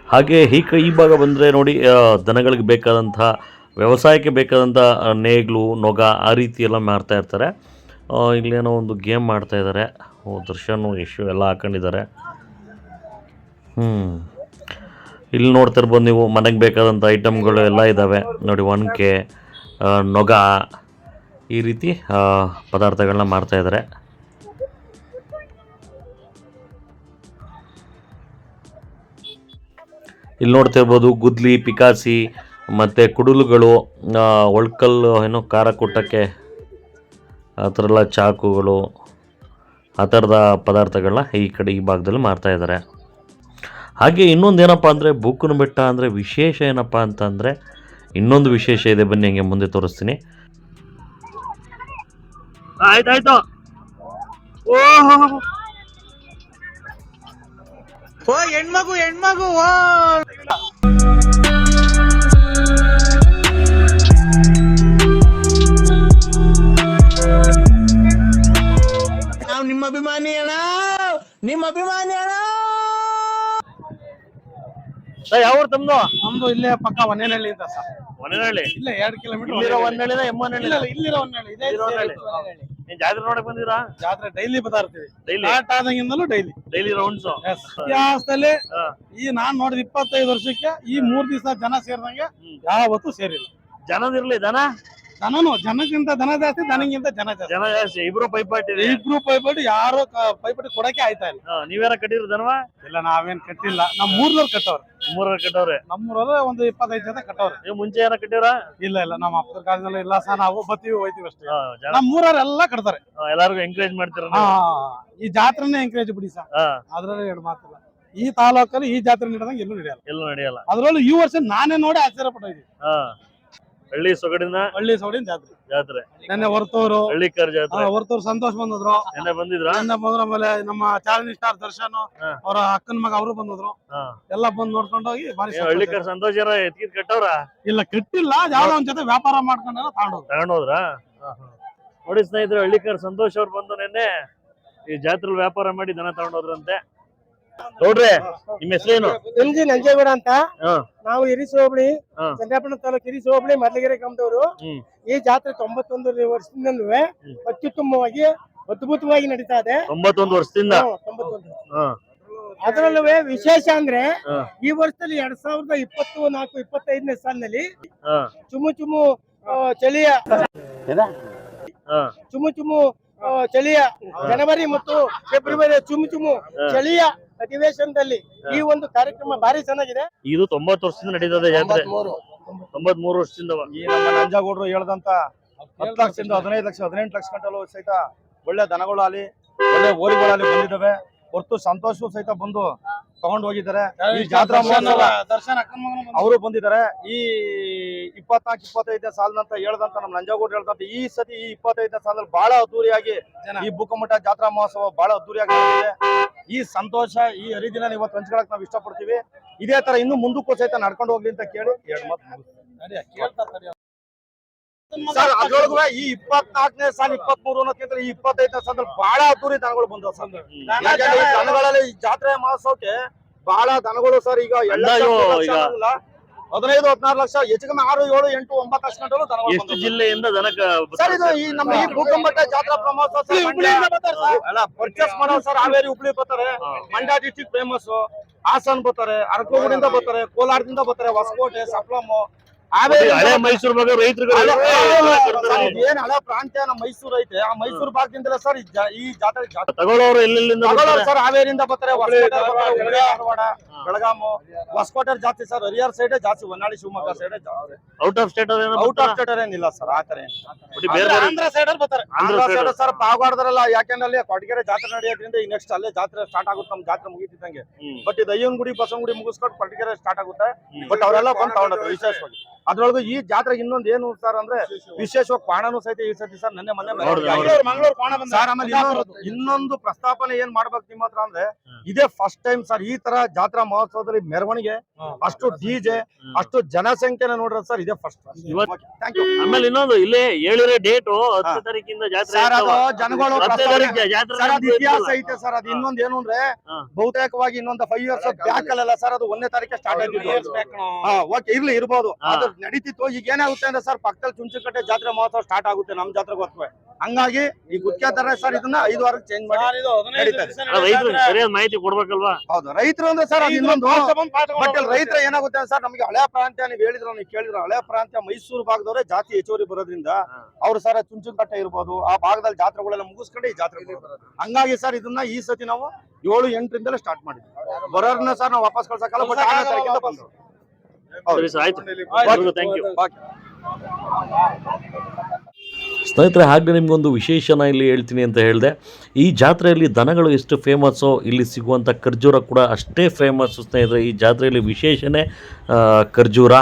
ಹಾಗೆ ಈ ಈ ಭಾಗ ಬಂದರೆ ನೋಡಿ ದನಗಳಿಗೆ ಬೇಕಾದಂಥ ವ್ಯವಸಾಯಕ್ಕೆ ಬೇಕಾದಂಥ ನೇಗ್ಲು ನೊಗ ಆ ರೀತಿ ಎಲ್ಲ ಮಾಡ್ತಾ ಇರ್ತಾರೆ. ಆ, ಇಲ್ಲೇನೋ ಒಂದು ಗೇಮ್ ಮಾಡ್ತಾ ಇದ್ದಾರೆ. ಓ ದರ್ಶನು ಯಶು ಎಲ್ಲ ಹಾಕೊಂಡಿದ್ದಾರೆ. ಹ್ಞೂ ಇಲ್ಲಿ ನೋಡ್ತಾ ಇರ್ಬೋದು ನೀವು ಮನೆಗೆ ಬೇಕಾದಂಥ ಐಟಮ್ಗಳು ಎಲ್ಲ ಇದ್ದಾವೆ ನೋಡಿ ಒನಕೆ ಆ, ನೊಗ ಈ ರೀತಿ ಪದಾರ್ಥಗಳನ್ನ ಮಾಡ್ತಾಯಿದ್ದಾರೆ ಇಲ್ಲಿ ನೋಡ್ತಾ ಇರ್ಬೋದು ಗುದ್ಲಿ ಪಿಕಾಸಿ ಮತ್ತು ಕುಡಲುಗಳು ಒಳ್ಕಲ್ಲು ಏನೋ ಖಾರ ಕುಟ್ಟಕ್ಕೆ ಆ ಥರ ಎಲ್ಲ ಚಾಕುಗಳು ಆ ಥರದ ಪದಾರ್ಥಗಳನ್ನ ಈ ಕಡೆ ಈ ಭಾಗದಲ್ಲಿ ಮಾಡ್ತಾ ಇದ್ದಾರೆ. ಹಾಗೆ ಇನ್ನೊಂದು ಏನಪ್ಪ ಅಂದರೆ ಬೂಕನ ಬೆಟ್ಟ ಅಂದರೆ ವಿಶೇಷ ಏನಪ್ಪ ಅಂತಂದರೆ ಇನ್ನೊಂದು ವಿಶೇಷ ಇದೆ ಬನ್ನಿ ಹಂಗೆ ಮುಂದೆ ತೋರಿಸ್ತೀನಿ. ಆಯ್ತಾಯ್ತು. ಹೆಣ್ಮಗು ಹೆಣ್ಮಗು ನಿಮ್ಮ ಅಭಿಮಾನಿ ಅಣ್ಣ ನಿಮ್ಮ ಅಭಿಮಾನಿ ಅಣ್ಣ ಯಾವ ತಮ್ದು? ನಮ್ದು ಇಲ್ಲೇ ಪಕ್ಕ ಒನ್ನೇನಹಳ್ಳಿ ಅಂತ ಸರ್. ಇಲ್ಲ ಎರಡ್ ಎರಡು ಕಿಲೋಮೀಟರ್ ಇಲ್ಲಿರೋ ಒಂದಳ್ಳಿನ ಎಮ್ಮನಹಳ್ಳಿ ಇಲ್ಲಿರೋ ಒನ್ನೇನಹಳ್ಳಿ ಇದೆ ಇಲ್ಲಿರೋ ಒಂದಹಳ್ಳಿ. ನೀನ್ ಜಾತ್ರೆ ನೋಡಕ್ ಬಂದಿರಾ? ಜಾತ್ರೆ ಡೈಲಿ ಬರ್ತಾ ಇರ್ತೀವಿ. ಡೈಲಿ ಸ್ಟಾರ್ಟ್ ಆದಂಗಿಂದಲೂ ಡೈಲಿ ಡೈಲಿ ರೌಂಡ್ಸ್ ಇತಿಹಾಸದಲ್ಲಿ ಈ ನಾನ್ ನೋಡಿದ ಇಪ್ಪತ್ತೈದು ವರ್ಷಕ್ಕೆ ಈ ಮೂರ್ ದಿವಸ ಜನ ಸೇರಿದಂಗೆ ಯಾವತ್ತೂ ಸೇರಿಲ್ಲ. ಜನದಿರ್ಲಿ ದನ ದನನು ಜನಕ್ಕಿಂತ ದನ ಜಾಸ್ತಿ ದನಗಿಂತ ಜನ ಜಾಸ್ತಿ. ಜನ ಜಾಸ್ತಿ ಇಬ್ರು ಪೈಪಾಟಿ ಇದೆ. ಇಬ್ರು ಪೈಪೋಟಿ ಯಾರು ಪೈಪಾಟಿ ಕೊಡಕ್ಕೆ ಆಯ್ತಾ ಇಲ್ಲ. ಹಾ, ನೀವ್ಯಾರ ಕಟ್ಟಿರೋ ದನವಾ ಇಲ್ಲ ನಾವೇನ್ ಕಟ್ಟಿಲ್ಲ. ನಮ್ ಮೂರ್ನವ್ರು ಕಟ್ಟವ್ರೆ. ಮೂರರ ಕಟ್ಟವ್ರೆ. ನಮ್ಮೂರ ಒಂದು ಇಪ್ಪತ್ತೈದು ಜನ ಕಟ್ಟವ್ರೆ. ನೀವು ಮುಂಚೆ ಏನ ಕಟ್ಟಿವ್ರ? ಇಲ್ಲ ಇಲ್ಲ ನಮ್ಮ ಅಪ್ಪರ ಕಾಲದಲ್ಲಿ ಇಲ್ಲ ಸಹ ನಾವು ಬತ್ತೀವಿ ಹೋಯ್ತೀವಿ ಅಷ್ಟೇ. ಹಾ, ಜನ ನಮ್ ಮೂರವ್ರು ಎಲ್ಲ ಕಟ್ತಾರೆ. ಹಾ, ಎಲ್ಲಾರ್ಗು ಎಂಕರೇಜ್ ಮಾಡ್ತೀರ ಹಾ ನೀವು? ಈ ಜಾತ್ರೆನೇ ಎಂಕರೇಜ್ ಬಿಡಿ ಸರ್. ಹಾ. ಅದ್ರಲ್ಲಿ ಎರಡು ಮಾತಿಲ್ಲ ಈ ತಾಲೂಕಲ್ಲಿ ಈ ಜಾತ್ರೆ ನಡೆದಂಗೆ ಎಲ್ಲೂ ನಡೆಯಲ್ಲ. ಎಲ್ಲೂ ನಡೆಯಲ್ಲ. ಅದ್ರಲ್ಲೂ ಈ ವರ್ಷ ನಾನೇ ನೋಡಿ ಆಶ್ಚರ್ಯ ಪಟ್ಟಿದ್ದೀನಿ ಹಾ. ಹಳ್ಳಿ ಸೊಗಡಿನ ಹಳ್ಳಿ ಸೌಡಿನ ಜಾತ್ರೆ. ಜಾತ್ರೆ. ನೆನ್ನೆ ಹಳ್ಳಿ ಹಳ್ಳಿಕರ್ ಜಾತ್ರೆ. ಹೊರತೂರು ಸಂತೋಷ್ ಬಂದಿದ್ರು. ನೆನ್ನೆ ಬಂದಿದ್ರು? ನೆನ್ನೆ ಬಂದ್ರ ಮೇಲೆ ನಮ್ಮ ಚಾಲೆಂಜ್ ಸ್ಟಾರ್ ದರ್ಶನ್ ಅವ್ರ ಅಕ್ಕನ ಮಗ ಅವರು ಬಂದಿದ್ರು. ಎಲ್ಲ ಬಂದ್ ನೋಡ್ಕೊಂಡು ಹೋಗಿ ಭಾರಿ ಸಂತೋಷರ ಸಂತೋಷ. ಹಳ್ಳಿಕರ್ ಸಂತೋಷ್ ಯಾರ ಎತ್ಕಿದ್ ಕಟ್ಟವ್ರ. ಇಲ್ಲ ಕಟ್ಟಿಲ್ಲ. ಯಾವ್ದೋ ಒಂದ್ ಜೊತೆ ವ್ಯಾಪಾರ ಮಾಡ್ಕೊಂಡೆಲ್ಲ ತಗೊಂಡೋದ್ರು. ತಗೊಂಡೋದ್ರ? ನೋಡಿ ಸ್ನೇಹಿತರೆ ಹಳ್ಳಿಕರ್ ಸಂತೋಷ್ ಅವ್ರು ಬಂದು ನಿನ್ನೆ ಈ ಜಾತ್ರೆ ವ್ಯಾಪಾರ ಮಾಡಿ ದನ ತಗೊಂಡೋದ್ರಂತೆ. ನೋಡ್ರಿ ನಿಮ್ ಹೆಸರೇನು? ಏನು ಜಿ ನಂಜೇಗೌಡ ಅಂತ. ನಾವು ಹಿರಿಸಿ ಹೋಬಳಿ ಹಾ. ತಾಲೂಕ್ ಹಿರಿಸಿ ಹೋಬಳಿ ಕಂಬದವರು ಗ್ರಾಮದವರು. ಈ ಜಾತ್ರೆ ತೊಂಬತ್ತೊಂದು ವರ್ಷದಿಂದಲೂ. ಅತ್ಯುತ್ತಮವಾಗಿ ಅದ್ಭುತವಾಗಿ ನಡೀತಾ ಇದೆ. ತೊಂಬತ್ತೊಂದು ವರ್ಷದಿಂದ? ಅದರಲ್ಲೂ ವಿಶೇಷ ಅಂದ್ರೆ ಈ ವರ್ಷದಲ್ಲಿ ಎರಡ್ ಸಾವಿರದ ಇಪ್ಪತ್ತು ನಾಲ್ಕು ಇಪ್ಪತ್ತೈದನೇ ಸಾಲಿನಲ್ಲಿ ಚುಮು ಚುಮು ಚಳಿಯ ಚುಮು ಚುಮು ಚಳಿಯ ಜನವರಿ ಮತ್ತು ಫೆಬ್ರವರಿ ಚುಮು ಚುಮು. ಚಳಿಯ ಅಧಿವೇಶನದಲ್ಲಿ ಈ ಒಂದು ಕಾರ್ಯಕ್ರಮ ಭಾರಿ ಚೆನ್ನಾಗಿದೆ. ಇದು ತೊಂಬತ್ತು ವರ್ಷದಿಂದ ನಡೀತದೆ ಜಾತ್ರೆ. ತೊಂಬತ್ ಮೂರು ವರ್ಷದಿಂದ ಈ ನಮ್ಮ ನಂಜಾಗೌಡರು ಹೇಳ್ದಂತ ಹತ್ತು ಲಕ್ಷದಿಂದ ಹದಿನೈದು ಲಕ್ಷ ಹದಿನೆಂಟು ಲಕ್ಷ ಗಂಟಲು ಸಹಿತ ಒಳ್ಳೆ ದನಗಳಾಗಲಿ ಒಳ್ಳೆ ಓರಿಗಳಾಗಲಿ ಬಂದಿದ್ದಾವೆ. ಹೊರತು ಸಂತೋಷವೂ ಸಹಿತ ಬಂದು ತಗೊಂಡು ಹೋಗಿದ್ದಾರೆ. ಈ ಜಾತ್ರಾ ಮಹೋತ್ಸವ ಅವರು ಬಂದಿದ್ದಾರೆ. ಈ ಇಪ್ಪತ್ನಾಲ್ಕು ಇಪ್ಪತ್ತೈದನೇ ಸಾಲಿನಂತ ಹೇಳ್ದಂತ ನಮ್ಮ ನಂಜಾಗೌಡರು ಹೇಳ್ದಂತ ಈ ಸತಿ ಈ ಇಪ್ಪತ್ತೈದನೇ ಸಾಲದಲ್ಲಿ ಬಹಳ ಅದ್ದೂರಿಯಾಗಿ ಈ ಬುಕ್ಕಮಠ ಜಾತ್ರಾ ಮಹೋತ್ಸವ ಬಹಳ ಅದ್ದೂರಿಯಾಗಿ ನಡೆದಿದೆ. ಈ ಸಂತೋಷ ಈ ಹರಿದಿನ ಇವತ್ತು ಹಂಚ್ಕೊಳಕ್ ನಾವು ಇಷ್ಟಪಡ್ತೀವಿ. ಇದೇ ತರ ಇನ್ನು ಮುಂದಕ್ಕೂ ಸಹಿತ ನಡ್ಕೊಂಡು ಹೋಗ್ಲಿ ಅಂತ ಕೇಳಿ ಎರಡು ಮಾತು ಸರ್. ಅದ್ರೊಳಗೂ ಈ ಇಪ್ಪತ್ನಾಲ್ಕನೇ ಸಾಲ ಇಪ್ಪತ್ ಮೂರು ಅನ್ನೋದಕ್ಕಿಂತ ಈ ಇಪ್ಪತ್ತೈದನೇ ಸಾಲದಲ್ಲಿ ಬಹಳ ಅದ್ದೂರಿ ದನಗಳು ಬಂದವು ಸರ್. ದನಗಳಲ್ಲಿ ಈ ಜಾತ್ರೆ ಮಹೋತ್ಸವಕ್ಕೆ ಬಹಳ ದನಗಳು ಸರ್ ಈಗ ಎರಡು ಹದಿನೈದು ಹದಿನಾರು ಲಕ್ಷ ಹೆಚ್ಚು ಕಮ್ಮಿ ಆರು ಏಳು ಎಂಟು ಒಂಬತ್ತು ಲಕ್ಷ ಗಂಟಲು ಎಷ್ಟು ಜಿಲ್ಲೆಯಿಂದ ದನಕ ಸರ್ ಇದು ಈ ನಮ್ಮ ಈ ಭೂಕಂಪಟ ಜಾತ್ರಾ ಪ್ರಮೋತ್ಸವ ಅಲ್ಲ ಪರ್ಚೇಸ್ ಮಾಡೋ ಸರ್ ಹಾವೇರಿ ಹುಬ್ಳಿ ಬರ್ತಾರೆ. ಮಂಡ್ಯ ಡಿಸ್ಟಿಕ್ ಫೇಮಸ್ ಹಾಸನ್ ಬರ್ತಾರೆ ಅರಕಲಗೂಡಿಂದ ಬರ್ತಾರೆ ಕೋಲಾರದಿಂದ ಬರ್ತಾರೆ ಹೊಸಕೋಟೆ ಸಪ್ಲಮ್ ಹಾವೇರಿ ಹಳೆ ಮೈಸೂರು ಭಾಗ ರೈತರು ಹಳೆ- ಸರ್, ಇದು ಏನ್ ಹಳೆ ಪ್ರಾಂತ್ಯ ನಮ್ಮ ಮೈಸೂರು ಐತೆ. ಆ ಮೈಸೂರು ಭಾಗದಿಂದಲೇ ಸರ್ ಈ ಜಾತ್ರೆ ಜಾತ್ರೆ. ತಗೊಳ್ಳೋರು ಎಲ್ಲೆಲ್ಲಿಂದ? ಸರ್ ಹಾವೇರಿಯಿಂದ ಬರ್ತಾರೆ ಹೊಸಕೋಟೆ ಧಾರವಾಡ. ಬೆಳಗಾಮು ಹೊಸಕೋಟೆ ಜಾಸ್ತಿ ಸರ್ ಹರಿಹರ ಸೈಡ್ ಜಾಸ್ತಿ Honnali Shivamogga side out of state out of state ಏನಿಲ್ಲ ಸರ್ ಆತರ ಆಂಧ್ರ ಸೈಡ್ ಅಲ್ಲಿ ಬರ್ತಾರೆ. ಆಂಧ್ರ ಸೈಡ್ ಸರ್ ಪಾವಗಡದ್ರಲ್ಲ ಯಾಕೆಂದ್ರೆ ಅಲ್ಲಿ ಕೊಡಗೆರೆ ಜಾತ್ರೆ ನಡೆಯೋದ್ರಿಂದ ಈ ನೆಕ್ಸ್ಟ್ ಅಲ್ಲೇ ಜಾತ್ರೆ ಸ್ಟಾರ್ಟ್ ಆಗುತ್ತೆ ನಮ್ಮ ಜಾತ್ರೆ ಮುಗಿತಿದ್ದಂಗೆ. ಬಟ್ ಇದು ಅಯ್ಯನಗುಡಿ ಬಸವನಗುಡಿ ಮುಗಿಸ್ಕೊಂಡು ಕೊಡಗೆರೆ ಸ್ಟಾರ್ಟ್ ಆಗುತ್ತೆ. ಬಟ್ ಅವರೆಲ್ಲ ಬಂದು ತಗೊಂಡ್ರು ವಿಶೇಷವಾಗಿ. ಅದ್ರೊಳಗೆ ಈ ಜಾತ್ರೆಗೆ ಇನ್ನೊಂದು ಏನು ಸರ್ ಅಂದ್ರೆ ವಿಶೇಷವಾಗಿ. ಪಾಣನು ಸಹಿತ ಈ ಸತಿ ಸರ್ ನೆನ್ನೆ ಮೊನ್ನೆ ಸರ್ ಆಮೇಲೆ ಇನ್ನೊಂದು- ಇನ್ನೊಂದು ಪ್ರಸ್ತಾಪನೆ ಏನ್ ಮಾಡ್ಬೇಕು ನಿಮ್ಮ ಹತ್ರ ಅಂದ್ರೆ ಇದೇ ಫಸ್ಟ್ ಟೈಮ್ ಸರ್ ಈ ತರ ಜಾತ್ರಾ ಮಹೋತ್ಸವದಲ್ಲಿ ಮೆರವಣಿಗೆ ಅಷ್ಟು ಡಿಜೆ ಅಷ್ಟು ಜನಸಂಖ್ಯೆನ ನೋಡ್ರ ಸರ್ ಇದೇ ಫಸ್ಟ್ ಆಮೇಲೆ ಇನ್ನೊಂದು ಇಲ್ಲಿ ಹೇಳಿರೋ ಡೇಟ್ ಹತ್ತು ತಾರೀಕಿಂದ. ಜನಗಳು ಇತಿಹಾಸ. ಐತೆ ಸರ್ ಅದು ಇನ್ನೊಂದು ಏನು ಅಂದ್ರೆ ಬಹುತೇಕವಾಗಿ ಇನ್ನೊಂದು ಫೈವ್ ಇಯರ್ಸ್ ಬ್ಯಾಕ್ ಅಲ್ಲ ಸರ್ ಅದು ಒಂದನೇ ತಾರೀಕೆ ಸ್ಟಾರ್ಟ್ ಆಗಿದೆ ಓಕೆ ಇರ್ಲಿ ಇರ್ಬೋದು. ಅದು ನಡೀತಿತ್ತು. ಈಗ ಏನಾಗುತ್ತೆ ಅಂದ್ರೆ ಸರ್ ಪಕ್ಕದಲ್ಲಿ ಚುಂಚುಕಟ್ಟೆ ಜಾತ್ರೆ ಮಹೋತ್ಸವ ಸ್ಟಾರ್ಟ್ ಆಗುತ್ತೆ ನಮ್ ಜಾತ್ರೆ ಹೊತ್ವೆ ಹಂಗಾಗಿ ಈ ಗುತ್ತಿಗೆ ತರ ಸರ್ ಇದನ್ನ ಐದು ವಾರಕ್ಕೆ ಚೇಂಜ್ ಮಾಡಿ ಸರಿಯಾದ ಮಾಹಿತಿ ಕೊಡ್ಬೇಕಲ್ವಾ? ಹೌದು. ರೈತರು ಅಂದ್ರೆ ಸರ್ ಅದು ಇನ್ನೊಂದು ಬಟ್ ರೈತರ. ಏನಾಗುತ್ತೆ ಸರ್ ನಮಗೆ ಹಳೆ ಪ್ರಾಂತ್ಯ ನೀವು ಹೇಳಿದ್ರು ನೀವು ಕೇಳಿದ್ರು ಹಳೆ ಪ್ರಾಂತ್ಯ ಮೈಸೂರು ಭಾಗದವರೇ ಜಾತಿ ಹೆಚ್ಚುವರಿ ಬರೋದ್ರಿಂದ ಅವ್ರು ಸರ್ ತಟ್ಟ ಇರ್ಬೋದು ಆ ಭಾಗದಲ್ಲಿ ಜಾತ್ರೆಗಳೆಲ್ಲ ಮುಗಿಸ್ಕೊಂಡು ಈ ಜಾತ್ರೆ. ಹಂಗಾಗಿ ಸರ್ ಇದನ್ನ ಈ ಸತಿ ನಾವು ಏಳು ಎಂಟರಿಂದಲೇ ಸ್ಟಾರ್ಟ್ ಮಾಡಿದ್ವಿ. ಬರೋರ್ನ ಸರ್ ನಾವು ವಾಪಸ್ ಕಳ್ಸಕ್ಕಲ್ಲ ಬಟ್ ಆರನೇ ತಾರೀಕಿಂದ ಬಂದ್ರು. ಸರಿ ಸರ್ ಆಯ್ತು. ಥ್ಯಾಂಕ್ ಯು ಸ್ನೇಹಿತರೆ, ಹಾಗೆ ನಿಮಗೊಂದು ವಿಶೇಷನ ಇಲ್ಲಿ ಹೇಳ್ತೀನಿ ಅಂತ ಹೇಳಿದೆ. ಈ ಜಾತ್ರೆಯಲ್ಲಿ ದನಗಳು ಎಷ್ಟು ಫೇಮಸ್ಸೋ ಇಲ್ಲಿ ಸಿಗುವಂಥ ಖರ್ಜೂರ ಕೂಡ ಅಷ್ಟೇ ಫೇಮಸ್ಸು ಸ್ನೇಹಿತರೆ. ಈ ಜಾತ್ರೆಯಲ್ಲಿ ವಿಶೇಷನೇ ಖರ್ಜೂರ.